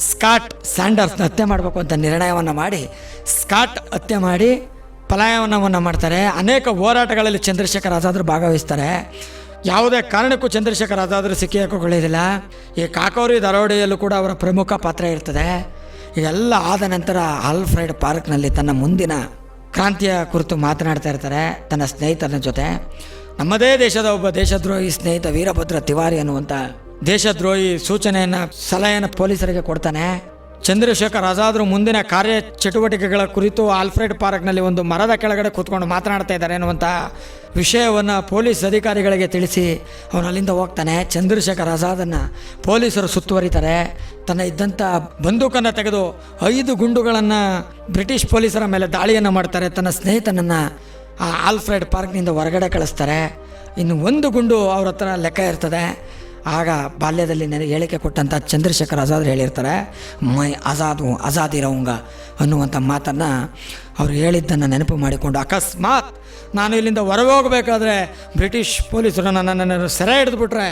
ಸ್ಕಾಟ್ ಸ್ಯಾಂಡರ್ಸ್ನ ಹತ್ಯೆ ಮಾಡಬೇಕು ಅಂತ ನಿರ್ಣಯವನ್ನು ಮಾಡಿ, ಸ್ಕಾಟ್ ಹತ್ಯೆ ಮಾಡಿ ಪಲಾಯನವನ್ನು ಮಾಡ್ತಾರೆ. ಅನೇಕ ಹೋರಾಟಗಳಲ್ಲಿ ಚಂದ್ರಶೇಖರ್ ಆಜಾದ್ರು ಭಾಗವಹಿಸ್ತಾರೆ. ಯಾವುದೇ ಕಾರಣಕ್ಕೂ ಚಂದ್ರಶೇಖರ್ ಆಜಾದ್ರು ಸಿಕ್ಕಿ ಹಾಕಿಕೊಳ್ಳೋದಿಲ್ಲ ಈ ಕಾಕೋರಿ ದರೋಡೆಯಲ್ಲೂ ಕೂಡ ಅವರ ಪ್ರಮುಖ ಪಾತ್ರ ಇರ್ತದೆ. ಇದೆಲ್ಲ ಆದ ನಂತರ ಆಲ್ಫ್ರೈಡ್ ಪಾರ್ಕ್ನಲ್ಲಿ ತನ್ನ ಮುಂದಿನ ಕ್ರಾಂತಿಯ ಕುರಿತು ಮಾತನಾಡ್ತಾ ಇರ್ತಾರೆ, ತನ್ನ ಸ್ನೇಹಿತನ ಜೊತೆ. ನಮ್ಮದೇ ದೇಶದ ಒಬ್ಬ ದೇಶದ್ರೋಹಿ ಸ್ನೇಹಿತ ವೀರಭದ್ರ ತಿವಾರಿ ಅನ್ನುವಂಥ ದೇಶದ್ರೋಹಿ ಸೂಚನೆಯನ್ನು, ಸಲಹೆಯನ್ನು ಪೊಲೀಸರಿಗೆ ಕೊಡ್ತಾನೆ. ಚಂದ್ರಶೇಖರ್ ಆಜಾದ್ರು ಮುಂದಿನ ಕಾರ್ಯ ಚಟುವಟಿಕೆಗಳ ಕುರಿತು ಆಲ್ಫ್ರೆಡ್ ಪಾರ್ಕ್ನಲ್ಲಿ ಒಂದು ಮರದ ಕೆಳಗಡೆ ಕೂತ್ಕೊಂಡು ಮಾತನಾಡ್ತಾ ಇದ್ದಾರೆ ಅನ್ನುವಂಥ ವಿಷಯವನ್ನು ಪೊಲೀಸ್ ಅಧಿಕಾರಿಗಳಿಗೆ ತಿಳಿಸಿ ಅವನು ಅಲ್ಲಿಂದ ಹೋಗ್ತಾನೆ. ಚಂದ್ರಶೇಖರ್ ಆಜಾದನ್ನು ಪೊಲೀಸರು ಸುತ್ತುವರಿತಾರೆ. ತನ್ನ ಇದ್ದಂಥ ಬಂದೂಕನ್ನು ತೆಗೆದು ಐದು ಗುಂಡುಗಳನ್ನು ಬ್ರಿಟಿಷ್ ಪೊಲೀಸರ ಮೇಲೆ ದಾಳಿಯನ್ನು ಮಾಡ್ತಾರೆ. ತನ್ನ ಸ್ನೇಹಿತನನ್ನು ಆ ಆಲ್ಫ್ರೆಡ್ ಪಾರ್ಕ್ನಿಂದ ಹೊರಗಡೆ ಕಳಿಸ್ತಾರೆ. ಇನ್ನು ಒಂದು ಗುಂಡು ಅವ್ರ ಹತ್ರ ಲೆಕ್ಕ ಇರ್ತದೆ. ಆಗ ಬಾಲ್ಯದಲ್ಲಿ ನನಗೆ ಹೇಳಿಕೆ ಕೊಟ್ಟಂಥ ಚಂದ್ರಶೇಖರ್ ಆಜಾದ್ ಹೇಳಿರ್ತಾರೆ, ಮೈ ಆಜಾದು ಆಜಾದ್ ಇರೋಂಗ ಅನ್ನುವಂಥ ಮಾತನ್ನು ಅವ್ರು ಹೇಳಿದ್ದನ್ನು ನೆನಪು ಮಾಡಿಕೊಂಡು ಅಕಸ್ಮಾತ್ ನಾನು ಇಲ್ಲಿಂದ ಹೊರಗೆ ಹೋಗಬೇಕಾದ್ರೆ ಬ್ರಿಟಿಷ್ ಪೊಲೀಸರು ನನ್ನನ್ನು ಸೆರೆ ಹಿಡಿದ್ಬಿಟ್ರೆ.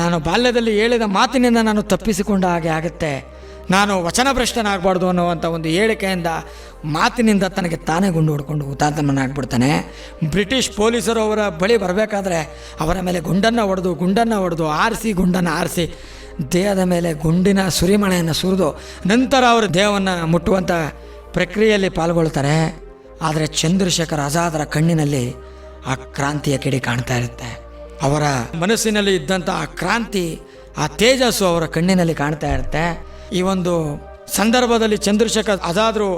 ನಾನು ಬಾಲ್ಯದಲ್ಲಿ ಹೇಳಿದ ಮಾತಿನಿಂದ ನಾನು ತಪ್ಪಿಸಿಕೊಂಡ ಹಾಗೆ ಆಗುತ್ತೆ. ನಾನು ವಚನಭ್ರಷ್ಟನಾಗಬಾರ್ದು ಅನ್ನುವಂಥ ಒಂದು ಹೇಳಿಕೆಯಿಂದ ಮಾತಿನಿಂದ ತನಗೆ ತಾನೇ ಗುಂಡು ಹೊಡ್ಕೊಂಡು ಹುತಾತ್ಮನಾಗ್ಬಿಡ್ತಾನೆ ಬ್ರಿಟಿಷ್ ಪೊಲೀಸರು ಅವರ ಬಳಿ ಬರಬೇಕಾದ್ರೆ ಅವರ ಮೇಲೆ ಗುಂಡನ್ನು ಹೊಡೆದು ಗುಂಡನ್ನು ಹೊಡೆದು, ಆರಿಸಿ, ಗುಂಡನ್ನು ಆರಿಸಿ, ದೇಹದ ಮೇಲೆ ಗುಂಡಿನ ಸುರಿಮಳೆಯನ್ನು ಸುರಿದು ನಂತರ ಅವರು ದೇಹವನ್ನು ಮುಟ್ಟುವಂಥ ಪ್ರಕ್ರಿಯೆಯಲ್ಲಿ ಪಾಲ್ಗೊಳ್ತಾರೆ. ಆದರೆ ಚಂದ್ರಶೇಖರ್ ಆಜಾದರ ಕಣ್ಣಿನಲ್ಲಿ ಆ ಕ್ರಾಂತಿಯ ಕಿಡಿ ಕಾಣ್ತಾ ಇರುತ್ತೆ. ಅವರ ಮನಸ್ಸಿನಲ್ಲಿ ಇದ್ದಂಥ ಆ ಕ್ರಾಂತಿ, ಆ ತೇಜಸ್ಸು ಅವರ ಕಣ್ಣಿನಲ್ಲಿ ಕಾಣ್ತಾ ಇರುತ್ತೆ. ಈ ಒಂದು ಸಂದರ್ಭದಲ್ಲಿ ಚಂದ್ರಶೇಖರ್ ಅದಾದರೂ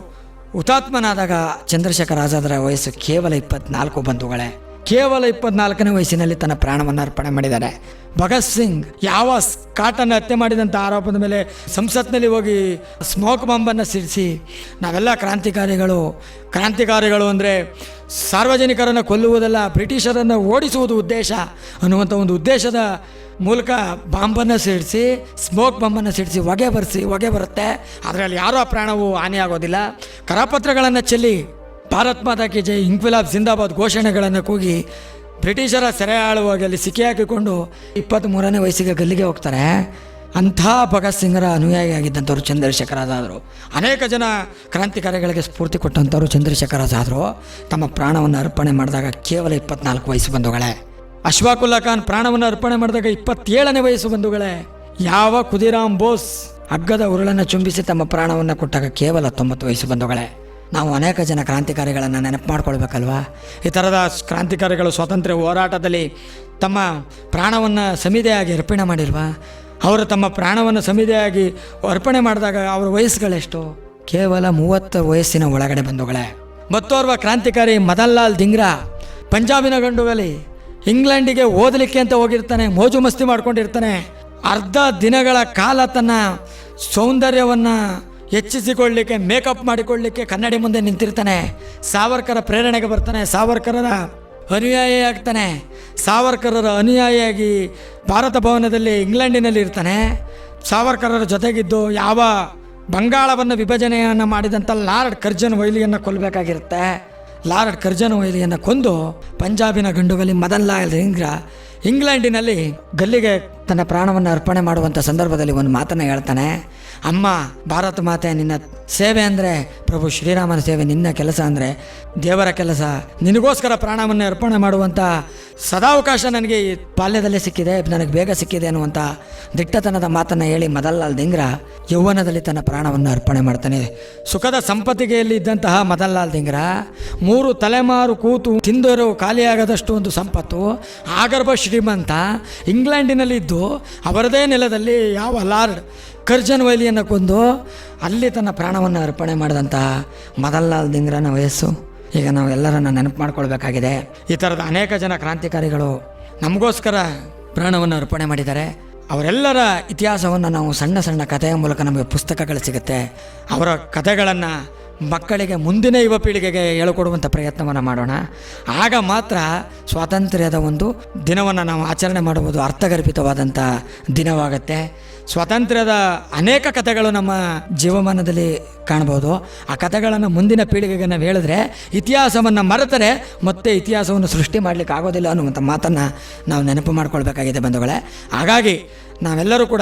ಹುತಾತ್ಮನಾದಾಗ ಚಂದ್ರಶೇಖರ್ ಆಜಾದರ ವಯಸ್ಸು ಕೇವಲ ಇಪ್ಪತ್ನಾಲ್ಕು ಬಂಧುಗಳೇ. ಕೇವಲ ಇಪ್ಪತ್ನಾಲ್ಕನೇ ವಯಸ್ಸಿನಲ್ಲಿ ತನ್ನ ಪ್ರಾಣವನ್ನು ಅರ್ಪಣೆ ಮಾಡಿದ್ದಾರೆ. ಭಗತ್ ಸಿಂಗ್ ಯಾವ ಕಾಟನ್ನು ಹತ್ಯೆ ಮಾಡಿದಂಥ ಆರೋಪದ ಮೇಲೆ ಸಂಸತ್ನಲ್ಲಿ ಹೋಗಿ ಸ್ಮೋಕ್ ಬಾಂಬನ್ನು ಸಿಡಿಸಿ ನಾವೆಲ್ಲ ಕ್ರಾಂತಿಕಾರಿಗಳು. ಕ್ರಾಂತಿಕಾರಿಗಳು ಅಂದರೆ ಸಾರ್ವಜನಿಕರನ್ನು ಕೊಲ್ಲುವುದಲ್ಲ, ಬ್ರಿಟಿಷರನ್ನು ಓಡಿಸುವುದು ಉದ್ದೇಶ ಅನ್ನುವಂಥ ಒಂದು ಉದ್ದೇಶದ ಮೂಲಕ ಬಾಂಬನ್ನು ಸಿಡಿಸಿ, ಸ್ಮೋಕ್ ಬಾಂಬನ್ನು ಸಿಡಿಸಿ ಹೊಗೆ ಬರೆಸಿ, ಹೊಗೆ ಬರುತ್ತೆ. ಅದರಲ್ಲಿ ಯಾರೋ ಪ್ರಾಣವು ಹಾನಿಯಾಗೋದಿಲ್ಲ. ಕರಪತ್ರಗಳನ್ನು ಚೆಲ್ಲಿ ಭಾರತ್ ಮಾತಾ ಕಿ ಜೈ ಇಂಕ್ವಿಲಾಬ್ ಜಿಂದಾಬಾದ್ ಘೋಷಣೆಗಳನ್ನು ಕೂಗಿ ಬ್ರಿಟಿಷರ ಸೆರೆ ಆಳುವಾಗಿ ಅಲ್ಲಿ ಸಿಕ್ಕಿ ಹಾಕಿಕೊಂಡು ಇಪ್ಪತ್ತ್ಮೂರನೇ ವಯಸ್ಸಿಗೆ ಗಲ್ಲಿಗೆ ಹೋಗ್ತಾರೆ. ಅಂಥ ಭಗತ್ ಸಿಂಗರ ಅನುಯಾಯಿಯಾಗಿದ್ದಂಥವ್ರು ಚಂದ್ರಶೇಖರ ಆಜಾದರು ಅನೇಕ ಜನ ಕ್ರಾಂತಿಕಾರಿಗಳಿಗೆ ಸ್ಫೂರ್ತಿ ಕೊಟ್ಟಂಥವ್ರು ಚಂದ್ರಶೇಖರ ಆಜಾದರು ತಮ್ಮ ಪ್ರಾಣವನ್ನು ಅರ್ಪಣೆ ಮಾಡಿದಾಗ ಕೇವಲ ಇಪ್ಪತ್ನಾಲ್ಕು ವಯಸ್ಸು ಬಂಧುಗಳೇ ಅಶ್ವಾಕುಲ್ಲಾ ಖಾನ್ ಪ್ರಾಣವನ್ನು ಅರ್ಪಣೆ ಮಾಡಿದಾಗ ಇಪ್ಪತ್ತೇಳನೇ ವಯಸ್ಸು ಬಂಧುಗಳೇ ಯಾವ ಕುದಿರಾಮ್ ಬೋಸ್ ಹಗ್ಗದ ಉರುಳನ್ನು ಚುಂಬಿಸಿ ತಮ್ಮ ಪ್ರಾಣವನ್ನು ಕೊಟ್ಟಾಗ ಕೇವಲ ತೊಂಬತ್ತು ವಯಸ್ಸು ಬಂಧುಗಳೇ ನಾವು ಅನೇಕ ಜನ ಕ್ರಾಂತಿಕಾರಿಗಳನ್ನು ನೆನಪು ಮಾಡ್ಕೊಳ್ಬೇಕಲ್ವಾ? ಈ ಥರದ ಕ್ರಾಂತಿಕಾರಿಗಳು ಸ್ವಾತಂತ್ರ್ಯ ಹೋರಾಟದಲ್ಲಿ ತಮ್ಮ ಪ್ರಾಣವನ್ನು ಸಮಿದೆಯಾಗಿ ಅರ್ಪಣೆ ಮಾಡಿರುವ ಅವರು ತಮ್ಮ ಪ್ರಾಣವನ್ನು ಸಮಿದೆಯಾಗಿ ಅರ್ಪಣೆ ಮಾಡಿದಾಗ ಅವರ ವಯಸ್ಸುಗಳೆಷ್ಟು? ಕೇವಲ ಮೂವತ್ತು ವಯಸ್ಸಿನ ಒಳಗಡೆ ಬಂಧುಗಳೇ. ಮತ್ತೋರ್ವ ಕ್ರಾಂತಿಕಾರಿ ಮದನ್ ಲಾಲ್ ದಿಂಗ್ರಾ ಪಂಜಾಬಿನ ಗಂಡುಗಲಿ ಇಂಗ್ಲೆಂಡಿಗೆ ಓದಲಿಕ್ಕೆ ಅಂತ ಹೋಗಿರ್ತಾನೆ, ಮೋಜು ಮಸ್ತಿ ಮಾಡ್ಕೊಂಡಿರ್ತಾನೆ. ಅರ್ಧ ದಿನಗಳ ಕಾಲ ತನ್ನ ಸೌಂದರ್ಯವನ್ನು ಹೆಚ್ಚಿಸಿಕೊಳ್ಳಲಿಕ್ಕೆ ಮೇಕಪ್ ಮಾಡಿಕೊಳ್ಳಲಿಕ್ಕೆ ಕನ್ನಡಿ ಮುಂದೆ ನಿಂತಿರ್ತಾನೆ. ಸಾವರ್ಕರ ಪ್ರೇರಣೆಗೆ ಬರ್ತಾನೆ. ಸಾವರ್ಕರರ ಅನುಯಾಯಿ ಆಗ್ತಾನೆ. ಸಾವರ್ಕರರ ಅನುಯಾಯಿಯಾಗಿ ಭಾರತ ಭವನದಲ್ಲಿ ಇಂಗ್ಲೆಂಡಿನಲ್ಲಿ ಇರ್ತಾನೆ. ಸಾವರ್ಕರರ ಜೊತೆಗಿದ್ದು ಯಾವ ಬಂಗಾಳವನ್ನು ವಿಭಜನೆಯನ್ನು ಮಾಡಿದಂಥ ಲಾರ್ಡ್ ಕರ್ಜನ್ ವೈಲಿಯನ್ನು ಕೊಲ್ಲಬೇಕಾಗಿರುತ್ತೆ. ಲಾರ್ಡ್ ಕರ್ಜನ್ ವೈಲಿಯನ್ನು ಕೊಂದು ಪಂಜಾಬಿನ ಗಂಡುಗಲಿ ಮದನ್ ಲಾಲ್ ರಿಂಗ್ರ ಇಂಗ್ಲೆಂಡಿನಲ್ಲಿ ಗಲ್ಲಿಗೆ ತನ್ನ ಪ್ರಾಣವನ್ನು ಅರ್ಪಣೆ ಮಾಡುವಂಥ ಸಂದರ್ಭದಲ್ಲಿ ಒಂದು ಮಾತನ್ನು ಹೇಳ್ತಾನೆ, ಅಮ್ಮ, ಭಾರತ ಮಾತೆ, ನಿನ್ನ ಸೇವೆ ಅಂದರೆ ಪ್ರಭು ಶ್ರೀರಾಮನ ಸೇವೆ, ನಿನ್ನ ಕೆಲಸ ಅಂದರೆ ದೇವರ ಕೆಲಸ. ನಿನಗೋಸ್ಕರ ಪ್ರಾಣವನ್ನು ಅರ್ಪಣೆ ಮಾಡುವಂಥ ಸದಾವಕಾಶ ನನಗೆ ಈ ಬಾಲ್ಯದಲ್ಲೇ ಸಿಕ್ಕಿದೆ, ನನಗೆ ಬೇಗ ಸಿಕ್ಕಿದೆ ಅನ್ನುವಂಥ ದಿಟ್ಟತನದ ಮಾತನ್ನು ಹೇಳಿ ಮದಲ್ಲಾಲ್ ದಿಂಗ್ರ ಯೌವನದಲ್ಲಿ ತನ್ನ ಪ್ರಾಣವನ್ನು ಅರ್ಪಣೆ ಮಾಡ್ತಾನೆ. ಸುಖದ ಸಂಪತ್ತಿಗೆಯಲ್ಲಿ ಇದ್ದಂತಹ ಮದಲ್ಲಾಲ್ ದಿಂಗ್ರ, ಮೂರು ತಲೆಮಾರು ಕೂತು ತಿಂದರು ಖಾಲಿಯಾಗದಷ್ಟು ಒಂದು ಸಂಪತ್ತು, ಆಗರ್ಭ ಶ್ರೀಮಂತ ಅವರದೇ ನೆಲದಲ್ಲಿ ಯಾವ ಲಾರ್ಡ್ ಕರ್ಜನ್ ವೈಲಿಯನ್ನು ಕೊಂದು ಅಲ್ಲಿ ತನ್ನ ಪ್ರಾಣವನ್ನು ಅರ್ಪಣೆ ಮಾಡಿದಂತಹ ಮದನ್ಲಾಲ್ ದಿಂಗ್ರನ ವಯಸ್ಸು. ಈಗ ನಾವು ಎಲ್ಲರನ್ನ ನೆನಪು ಮಾಡ್ಕೊಳ್ಬೇಕಾಗಿದೆ. ಈ ಥರದ ಅನೇಕ ಜನ ಕ್ರಾಂತಿಕಾರಿಗಳು ನಮಗೋಸ್ಕರ ಪ್ರಾಣವನ್ನು ಅರ್ಪಣೆ ಮಾಡಿದ್ದಾರೆ. ಅವರೆಲ್ಲರ ಇತಿಹಾಸವನ್ನು ನಾವು ಸಣ್ಣ ಸಣ್ಣ ಕಥೆಯ ಮೂಲಕ ನಮಗೆ ಪುಸ್ತಕಗಳು ಸಿಗುತ್ತೆ. ಅವರ ಕಥೆಗಳನ್ನು ಮಕ್ಕಳಿಗೆ ಮುಂದಿನ ಯುವ ಪೀಳಿಗೆಗೆ ಹೇಳಿಕೊಡುವಂಥ ಪ್ರಯತ್ನವನ್ನು ಮಾಡೋಣ. ಆಗ ಮಾತ್ರ ಸ್ವಾತಂತ್ರ್ಯದ ಒಂದು ದಿನವನ್ನು ನಾವು ಆಚರಣೆ ಮಾಡುವುದು ಅರ್ಥಗರ್ಭಿತವಾದಂಥ ದಿನವಾಗುತ್ತೆ. ಸ್ವಾತಂತ್ರ್ಯದ ಅನೇಕ ಕಥೆಗಳು ನಮ್ಮ ಜೀವಮಾನದಲ್ಲಿ ಕಾಣ್ಬೋದು. ಆ ಕಥೆಗಳನ್ನು ಮುಂದಿನ ಪೀಳಿಗೆಗೆ ನಾವು ಹೇಳಿದ್ರೆ ಇತಿಹಾಸವನ್ನು ಮರೆತರೆ ಮತ್ತೆ ಇತಿಹಾಸವನ್ನು ಸೃಷ್ಟಿ ಮಾಡಲಿಕ್ಕೆ ಆಗೋದಿಲ್ಲ ಅನ್ನುವಂಥ ಮಾತನ್ನು ನಾವು ನೆನಪು ಮಾಡ್ಕೊಳ್ಬೇಕಾಗಿದೆ ಬಂಧುಗಳೇ. ಹಾಗಾಗಿ ನಾವೆಲ್ಲರೂ ಕೂಡ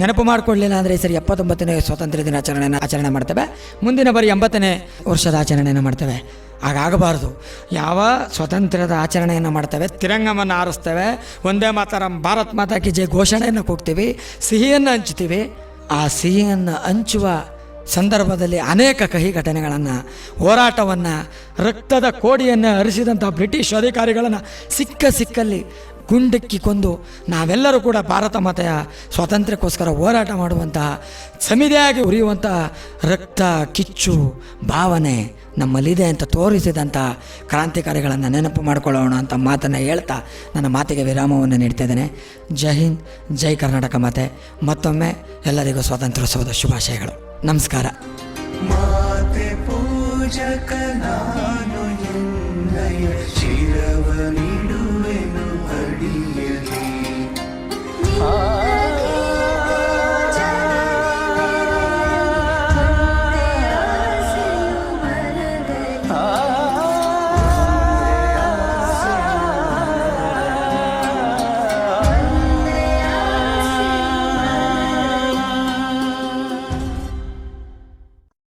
ನೆನಪು ಮಾಡಿಕೊಳ್ಳಿಲ್ಲ ಅಂದರೆ ಈ ಸರಿ ಎಪ್ಪತ್ತೊಂಬತ್ತನೇ ಸ್ವಾತಂತ್ರ್ಯ ದಿನಾಚರಣೆಯನ್ನು ಆಚರಣೆ ಮಾಡ್ತೇವೆ. ಮುಂದಿನ ಬಾರಿ ಎಂಬತ್ತನೇ ವರ್ಷದ ಆಚರಣೆಯನ್ನು ಮಾಡ್ತೇವೆ. ಹಾಗಾಗಬಾರ್ದು ಯಾವ ಸ್ವಾತಂತ್ರ್ಯದ ಆಚರಣೆಯನ್ನು ಮಾಡ್ತೇವೆ, ತಿರಂಗವನ್ನು ಆರಿಸ್ತೇವೆ ಒಂದೇ ಮಾತಾರಂ, ಭಾರತ್ ಮಾತಾ ಕಿ ಜೈ ಘೋಷಣೆಯನ್ನು ಕೊಡ್ತೀವಿ, ಸಿಹಿಯನ್ನು ಹಂಚ್ತೀವಿ. ಆ ಸಿಹಿಯನ್ನು ಹಂಚುವ ಸಂದರ್ಭದಲ್ಲಿ ಅನೇಕ ಕಹಿ ಘಟನೆಗಳನ್ನು ಹೋರಾಟವನ್ನು, ರಕ್ತದ ಕೋಡಿಯನ್ನು ಹರಿಸಿದಂಥ ಬ್ರಿಟಿಷ್ ಅಧಿಕಾರಿಗಳನ್ನು ಸಿಕ್ಕ ಸಿಕ್ಕಲ್ಲಿ ಗುಂಡಿಕ್ಕಿ ಕೊಂದು ನಾವೆಲ್ಲರೂ ಕೂಡ ಭಾರತ ಮಾತೆಯ ಸ್ವಾತಂತ್ರ್ಯಕ್ಕೋಸ್ಕರ ಹೋರಾಟ ಮಾಡುವಂತಹ, ಸಮಿದೆಯಾಗಿ ಉರಿಯುವಂತಹ ರಕ್ತ, ಕಿಚ್ಚು, ಭಾವನೆ ನಮ್ಮಲ್ಲಿದೆ ಅಂತ ತೋರಿಸಿದಂಥ ಕ್ರಾಂತಿಕಾರಿಗಳನ್ನು ನೆನಪು ಮಾಡಿಕೊಳ್ಳೋಣ ಅಂತ ಮಾತನ್ನು ಹೇಳ್ತಾ ನನ್ನ ಮಾತಿಗೆ ವಿರಾಮವನ್ನು ನೀಡ್ತಾ ಇದ್ದೇನೆ. ಜೈ ಹಿಂದ್, ಜೈ ಕರ್ನಾಟಕ ಮಾತೆ. ಮತ್ತೊಮ್ಮೆ ಎಲ್ಲರಿಗೂ ಸ್ವಾತಂತ್ರ್ಯೋತ್ಸವದ ಶುಭಾಶಯಗಳು. ನಮಸ್ಕಾರ. ಶಿರವ ನೀಡುವೆನು ಅಡಿಯಲಿ.